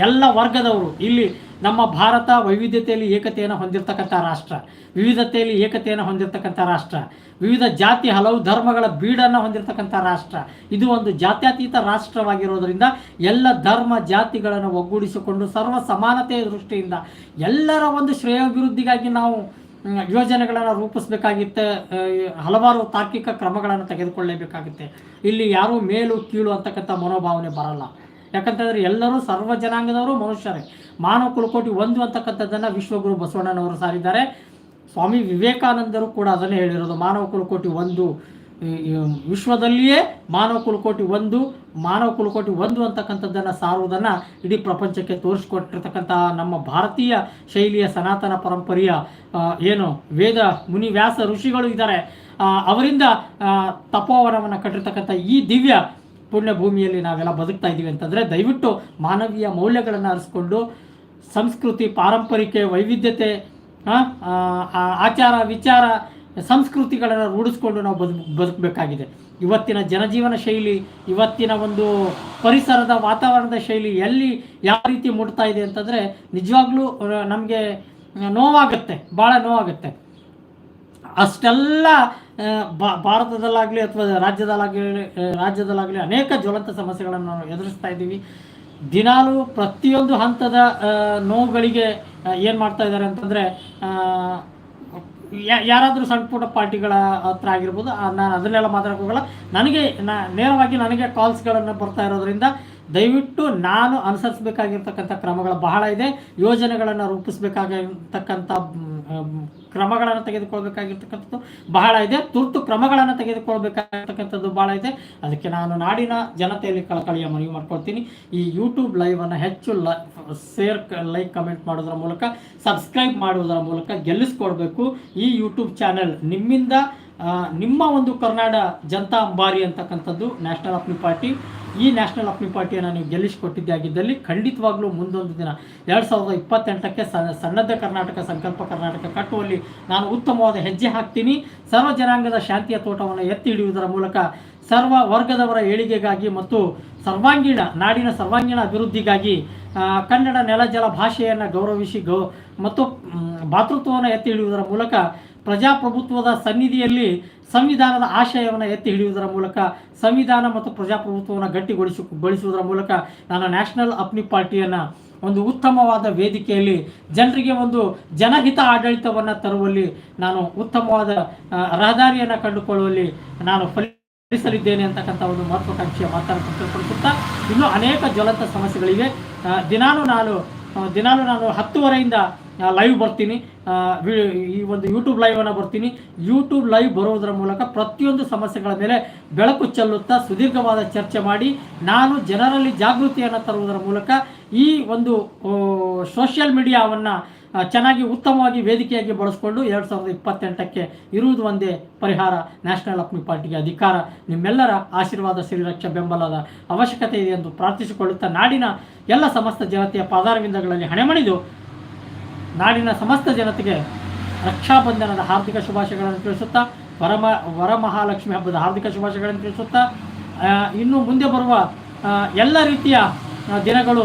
ಎಲ್ಲ ವರ್ಗದವರು. ಇಲ್ಲಿ ನಮ್ಮ ಭಾರತ ವೈವಿಧ್ಯತೆಯಲ್ಲಿ ಏಕತೆಯನ್ನು ಹೊಂದಿರತಕ್ಕಂಥ ರಾಷ್ಟ್ರ. ವಿವಿಧತೆಯಲ್ಲಿ ಏಕತೆಯನ್ನು ಹೊಂದಿರತಕ್ಕಂಥ ರಾಷ್ಟ್ರ. ವಿವಿಧ ಜಾತಿ ಹಲವು ಧರ್ಮಗಳ ಬೀಡನ್ನು ಹೊಂದಿರತಕ್ಕಂಥ ರಾಷ್ಟ್ರ. ಇದು ಒಂದು ಜಾತ್ಯತೀತ ರಾಷ್ಟ್ರವಾಗಿರೋದರಿಂದ ಎಲ್ಲ ಧರ್ಮ ಜಾತಿಗಳನ್ನು ಒಗ್ಗೂಡಿಸಿಕೊಂಡು ಸರ್ವ ಸಮಾನತೆಯ ದೃಷ್ಟಿಯಿಂದ ಎಲ್ಲರ ಒಂದು ಶ್ರೇಯೋಭಿವೃದ್ಧಿಗಾಗಿ ನಾವು ಯೋಜನೆಗಳನ್ನು ರೂಪಿಸಬೇಕಾಗಿತ್ತೆ ಹಲವಾರು ತಾರ್ಕಿಕ ಕ್ರಮಗಳನ್ನು ತೆಗೆದುಕೊಳ್ಳಬೇಕಾಗುತ್ತೆ. ಇಲ್ಲಿ ಯಾರೂ ಮೇಲು ಕೀಳು ಅಂತಕ್ಕಂಥ ಮನೋಭಾವನೆ ಬರಲ್ಲ. ಯಾಕಂತಂದರೆ ಎಲ್ಲರೂ ಸರ್ವ ಜನಾಂಗದವರು ಮನುಷ್ಯರೇ. ಮಾನವ ಕುಲಕೋಟಿ ಒಂದು ಅಂತಕ್ಕಂಥದ್ದನ್ನು ವಿಶ್ವಗುರು ಬಸವಣ್ಣನವರು ಸಾರಿದ್ದಾರೆ. ಸ್ವಾಮಿ ವಿವೇಕಾನಂದರು ಕೂಡ ಅದನ್ನೇ ಹೇಳಿರೋದು. ಮಾನವ ಕುಲಕೋಟಿ ಒಂದು ವಿಶ್ವದಲ್ಲಿಯೇ ಮಾನವ ಕುಲಕೋಟಿ ಒಂದು, ಮಾನವ ಕುಲಕೋಟಿ ಒಂದು ಅಂತಕ್ಕಂಥದ್ದನ್ನು ಸಾರುವುದನ್ನು ಇಡೀ ಪ್ರಪಂಚಕ್ಕೆ ತೋರಿಸ್ಕೊಟ್ಟಿರ್ತಕ್ಕಂಥ ನಮ್ಮ ಭಾರತೀಯ ಶೈಲಿಯ ಸನಾತನ ಪರಂಪರೆಯ ಏನು, ವೇದ ಮುನಿ ವ್ಯಾಸ ಋಷಿಗಳು ಇದ್ದಾರೆ. ಅವರಿಂದ ತಪೋವನವನ್ನು ಕಟ್ಟಿರ್ತಕ್ಕಂಥ ಈ ದಿವ್ಯ ಪುಣ್ಯ ಭೂಮಿಯಲ್ಲಿ ನಾವೆಲ್ಲ ಬದುಕ್ತಾ ಇದ್ದೀವಿ ಅಂತಂದರೆ ದಯವಿಟ್ಟು ಮಾನವೀಯ ಮೌಲ್ಯಗಳನ್ನು ಅರಿಸ್ಕೊಂಡು ಸಂಸ್ಕೃತಿ, ಪಾರಂಪರಿಕೆ, ವೈವಿಧ್ಯತೆ ಆಚಾರ, ವಿಚಾರ, ಸಂಸ್ಕೃತಿಗಳನ್ನು ರೂಢಿಸ್ಕೊಂಡು ನಾವು ಬದು ಬದುಕಬೇಕಾಗಿದೆ. ಇವತ್ತಿನ ಜನಜೀವನ ಶೈಲಿ, ಇವತ್ತಿನ ಒಂದು ಪರಿಸರದ ವಾತಾವರಣದ ಶೈಲಿ ಎಲ್ಲಿ ಯಾವ ರೀತಿ ಮುಟ್ತಾ ಇದೆ ಅಂತಂದರೆ ನಿಜವಾಗ್ಲೂ ನಮಗೆ ನೋವಾಗುತ್ತೆ ಭಾಳ ನೋವಾಗುತ್ತೆ. ಅಷ್ಟೆಲ್ಲ ಭಾರತದಲ್ಲಾಗಲಿ ಅಥವಾ ರಾಜ್ಯದಲ್ಲಾಗಲಿ ರಾಜ್ಯದಲ್ಲಾಗಲಿ ಅನೇಕ ಜ್ವಲಂತ ಸಮಸ್ಯೆಗಳನ್ನು ನಾವು ಎದುರಿಸ್ತಾ ಇದ್ದೀವಿ. ದಿನಾಲೂ ಪ್ರತಿಯೊಂದು ಹಂತದ ನೋವುಗಳಿಗೆ ಏನು ಮಾಡ್ತಾ ಇದ್ದಾರೆ ಅಂತಂದರೆ ಯಾರಾದರೂ ಸಣ್ಣ ಪುಟ್ಟ ಪಾರ್ಟಿಗಳ ಹತ್ರ ಆಗಿರ್ಬೋದು ನಾನು ಅದನ್ನೆಲ್ಲ ಮಾತಾಡೋಕ್ಕೋಗಲ್ಲ. ನನಗೆ ನೇರವಾಗಿ ನನಗೆ ಕಾಲ್ಸ್ಗಳನ್ನು ಬರ್ತಾ ಇರೋದ್ರಿಂದ ದಯವಿಟ್ಟು ನಾನು ಅನುಸರಿಸಬೇಕಾಗಿರ್ತಕ್ಕಂಥ ಕ್ರಮಗಳು ಬಹಳ ಇದೆ. ಯೋಜನೆಗಳನ್ನು ರೂಪಿಸಬೇಕಾಗಿರ್ತಕ್ಕಂಥ ಕ್ರಮಗಳನ್ನು ತೆಗೆದುಕೊಳ್ಬೇಕಾಗಿರ್ತಕ್ಕಂಥದ್ದು ಬಹಳ ಇದೆ. ತುರ್ತು ಕ್ರಮಗಳನ್ನು ತೆಗೆದುಕೊಳ್ಬೇಕಾಗಿರ್ತಕ್ಕಂಥದ್ದು ಬಹಳ ಇದೆ. ಅದಕ್ಕೆ ನಾನು ನಾಡಿನ ಜನತೆಯಲ್ಲಿ ಕಳಕಳಿಯ ಮನವಿ ಮಾಡ್ಕೊಳ್ತೀನಿ. ಈ ಯೂಟ್ಯೂಬ್ ಲೈವನ್ನು ಹೆಚ್ಚು ಲ ಶೇರ್ ಲೈಕ್ ಕಮೆಂಟ್ ಮಾಡೋದ್ರ ಮೂಲಕ ಸಬ್ಸ್ಕ್ರೈಬ್ ಮಾಡುವುದರ ಮೂಲಕ ಗೆಲ್ಲಿಸ್ಕೊಡ್ಬೇಕು. ಈ ಯೂಟ್ಯೂಬ್ ಚಾನೆಲ್ ನಿಮ್ಮಿಂದ ನಿಮ್ಮ ಒಂದು ಕರ್ನಾಡ ಜನತಾ ಅಂಬಾರಿ ಅಂತಕ್ಕಂಥದ್ದು ನ್ಯಾಷನಲ್ ಅಪ್ನಿ ಪಾರ್ಟಿ ಈ ನ್ಯಾಷನಲ್ ಅಪ್ನಿ ಪಾರ್ಟಿಯನ್ನು ನೀವು ಗೆಲ್ಲಿಸಿಕೊಟ್ಟಿದ್ದೇ ಆಗಿದ್ದಲ್ಲಿ ಖಂಡಿತವಾಗ್ಲೂ ಮುಂದೊಂದು ದಿನ, ಎರಡು ಸಾವಿರದ ಇಪ್ಪತ್ತೆಂಟಕ್ಕೆ ಸನ್ನದ್ಧ ಕರ್ನಾಟಕ, ಸಂಕಲ್ಪ ಕರ್ನಾಟಕ ಕಟ್ಟುವಲ್ಲಿ ನಾನು ಉತ್ತಮವಾದ ಹೆಜ್ಜೆ ಹಾಕ್ತೀನಿ. ಸರ್ವ ಜನಾಂಗದ ಶಾಂತಿಯ ತೋಟವನ್ನು ಎತ್ತಿ ಹಿಡಿಯುವುದರ ಮೂಲಕ ಸರ್ವ ವರ್ಗದವರ ಏಳಿಗೆಗಾಗಿ ಮತ್ತು ಸರ್ವಾಂಗೀಣ, ನಾಡಿನ ಸರ್ವಾಂಗೀಣ ಅಭಿವೃದ್ಧಿಗಾಗಿ ಕನ್ನಡ ನೆಲ ಜಲ ಭಾಷೆಯನ್ನು ಗೌರವಿಸಿ ಗೌ, ಮತ್ತು ಭಾತೃತ್ವವನ್ನು ಎತ್ತಿ ಹಿಡಿಯುವುದರ ಮೂಲಕ ಪ್ರಜಾಪ್ರಭುತ್ವದ ಸನ್ನಿಧಿಯಲ್ಲಿ ಸಂವಿಧಾನದ ಆಶಯವನ್ನು ಎತ್ತಿ ಹಿಡಿಯುವುದರ ಮೂಲಕ, ಸಂವಿಧಾನ ಮತ್ತು ಪ್ರಜಾಪ್ರಭುತ್ವವನ್ನು ಗಟ್ಟಿಗೊಳಿಸಿ, ಗೊಳಿಸುವುದರ ಮೂಲಕ ನಾನು ನ್ಯಾಷನಲ್ ಅಪ್ನಿ ಪಾರ್ಟಿಯನ್ನು ಒಂದು ಉತ್ತಮವಾದ ವೇದಿಕೆಯಲ್ಲಿ ಜನರಿಗೆ ಒಂದು ಜನಹಿತ ಆಡಳಿತವನ್ನು ತರುವಲ್ಲಿ ನಾನು ಉತ್ತಮವಾದ ರಹದಾರಿಯನ್ನು ಕಂಡುಕೊಳ್ಳುವಲ್ಲಿ ನಾನು ಫಲಿಸಲಿದ್ದೇನೆ ಅಂತಕ್ಕಂಥ ಒಂದು ಮಹತ್ವಾಕಾಂಕ್ಷೆಯ ಮಾತನ್ನು ಪ್ರಸ್ತುತಪಡಿಸುತ್ತಾ ಇನ್ನೂ ಅನೇಕ ಜ್ವಲಂತ ಸಮಸ್ಯೆಗಳಿವೆ. ದಿನಾನು ನಾನು ದಿನಾಲೂ ನಾನು ಹತ್ತುವರೆಯಿಂದ ಲೈವ್ ಬರ್ತೀನಿ. ಈ ಒಂದು ಯೂಟ್ಯೂಬ್ ಲೈವನ್ನು ಬರ್ತೀನಿ. ಯೂಟ್ಯೂಬ್ ಲೈವ್ ಬರೋದರ ಮೂಲಕ ಪ್ರತಿಯೊಂದು ಸಮಸ್ಯೆಗಳ ಮೇಲೆ ಬೆಳಕು ಚೆಲ್ಲುತ್ತಾ ಸುದೀರ್ಘವಾದ ಚರ್ಚೆ ಮಾಡಿ, ನಾನು ಜನರಲ್ಲಿ ಜಾಗೃತಿಯನ್ನು ತರುವುದರ ಮೂಲಕ ಈ ಒಂದು ಸೋಷಿಯಲ್ ಮೀಡಿಯಾವನ್ನು ಚೆನ್ನಾಗಿ ಉತ್ತಮವಾಗಿ ವೇದಿಕೆಯಾಗಿ ಬಳಸಿಕೊಂಡು ಎರಡು ಸಾವಿರದ ಇಪ್ಪತ್ತೆಂಟಕ್ಕೆ ಇರುವುದು ಒಂದೇ ಪರಿಹಾರ. ನ್ಯಾಷನಲ್ ಅಪ್ನಿ ಪಾರ್ಟಿಗೆ ಅಧಿಕಾರ. ನಿಮ್ಮೆಲ್ಲರ ಆಶೀರ್ವಾದ ಶ್ರೀರಕ್ಷ ಬೆಂಬಲದ ಅವಶ್ಯಕತೆ ಇದೆ ಎಂದು ಪ್ರಾರ್ಥಿಸಿಕೊಳ್ಳುತ್ತಾ ನಾಡಿನ ಎಲ್ಲ ಸಮಸ್ತ ಜನತೆಯ ಪಾದಾರವಿಂದಗಳಲ್ಲಿ ಹಣೆಮಣಿದು ನಾಡಿನ ಸಮಸ್ತ ಜನತೆಗೆ ರಕ್ಷಾಬಂಧನದ ಹಾರ್ದಿಕ ಶುಭಾಶಯಗಳನ್ನು ತಿಳಿಸುತ್ತಾ, ವರಮ, ವರಮಹಾಲಕ್ಷ್ಮಿ ಹಬ್ಬದ ಹಾರ್ದಿಕ ಶುಭಾಶಯಗಳನ್ನು ತಿಳಿಸುತ್ತಾ ಇನ್ನು ಮುಂದೆ ಬರುವ ಎಲ್ಲ ರೀತಿಯ ದಿನಗಳು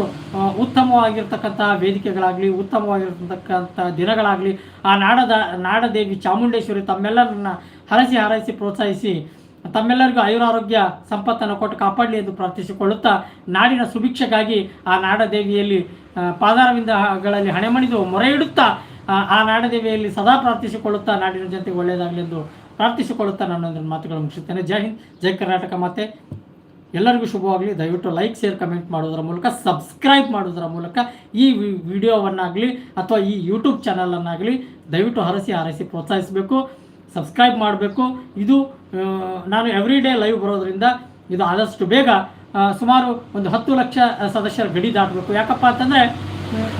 ಉತ್ತಮವಾಗಿರ್ತಕ್ಕಂಥ ವೇದಿಕೆಗಳಾಗಲಿ ಉತ್ತಮವಾಗಿರ್ತಕ್ಕಂಥ ದಿನಗಳಾಗಲಿ ಆ ನಾಡದ ನಾಡದೇವಿ ಚಾಮುಂಡೇಶ್ವರಿ ತಮ್ಮೆಲ್ಲರನ್ನ ಹರಸಿ ಹಾರೈಸಿ ಪ್ರೋತ್ಸಾಹಿಸಿ ತಮ್ಮೆಲ್ಲರಿಗೂ ಆಯುರಾರೋಗ್ಯ ಸಂಪತ್ತನ್ನು ಕೊಟ್ಟು ಕಾಪಾಡಲಿ ಎಂದು ಪ್ರಾರ್ಥಿಸಿಕೊಳ್ಳುತ್ತಾ ನಾಡಿನ ಸುಭಿಕ್ಷೆಗಾಗಿ ಆ ನಾಡದೇವಿಯಲ್ಲಿ ಪಾದಾರವಿಂದಗಳಲ್ಲಿ ಹಣೆಮಣಿದು ಮೊರೆ ಇಡುತ್ತಾ ಆ, ನಾಡದೇವಿಯಲ್ಲಿ ಸದಾ ಪ್ರಾರ್ಥಿಸಿಕೊಳ್ಳುತ್ತಾ ನಾಡಿನ ಜನತೆಗೆ ಒಳ್ಳೆಯದಾಗಲಿ ಎಂದು ಪ್ರಾರ್ಥಿಸಿಕೊಳ್ಳುತ್ತಾ ನನ್ನೊಂದಿನ ಮಾತುಗಳು ಮುಗಿಸುತ್ತೇನೆ. ಜೈ ಹಿಂದ್ ಜೈ ಕರ್ನಾಟಕ ಮತ್ತೆ ಎಲ್ಲರಿಗೂ ಶುಭವಾಗಲಿ. ದಯವಿಟ್ಟು ಲೈಕ್ ಶೇರ್ ಕಮೆಂಟ್ ಮಾಡೋದರ ಮೂಲಕ ಸಬ್ಸ್ಕ್ರೈಬ್ ಮಾಡೋದರ ಮೂಲಕ ಈ ವಿಡಿಯೋವನ್ನಾಗಲಿ ಅಥವಾ ಈ ಯೂಟ್ಯೂಬ್ ಚಾನಲನ್ನಾಗಲಿ ದಯವಿಟ್ಟು ಹರಸಿ ಹರಸಿ ಪ್ರೋತ್ಸಾಹಿಸಬೇಕು ಸಬ್ಸ್ಕ್ರೈಬ್ ಮಾಡಬೇಕು. ಇದು ನಾನು ಎವ್ರಿ ಡೇ ಲೈವ್ ಬರೋದ್ರಿಂದ ಇದು ಆದಷ್ಟು ಬೇಗ ಸುಮಾರು ಒಂದು ಹತ್ತು ಲಕ್ಷ ಸದಸ್ಯರ ಗಡಿ ದಾಟಬೇಕು. ಯಾಕಪ್ಪ ಅಂತಂದರೆ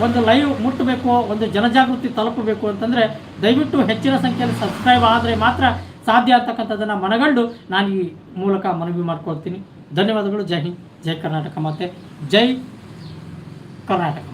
ಒಂದು ಲೈವ್ ಮುಟ್ಟಬೇಕು ಒಂದು ಜನಜಾಗೃತಿ ತಲುಪಬೇಕು ಅಂತಂದರೆ ದಯವಿಟ್ಟು ಹೆಚ್ಚಿನ ಸಂಖ್ಯೆಯಲ್ಲಿ ಸಬ್ಸ್ಕ್ರೈಬ್ ಆದರೆ ಮಾತ್ರ ಸಾಧ್ಯ ಅಂತಕ್ಕಂಥದ್ದನ್ನು ಮನಗಂಡು ನಾನು ಈ ಮೂಲಕ ಮನವಿ ಮಾಡ್ಕೊಳ್ತೀನಿ. ಧನ್ಯವಾದಗಳು. ಜೈ ಹಿಂದ್. ಜೈ ಕರ್ನಾಟಕ ಮಾತೆ. ಜೈ ಕರ್ನಾಟಕ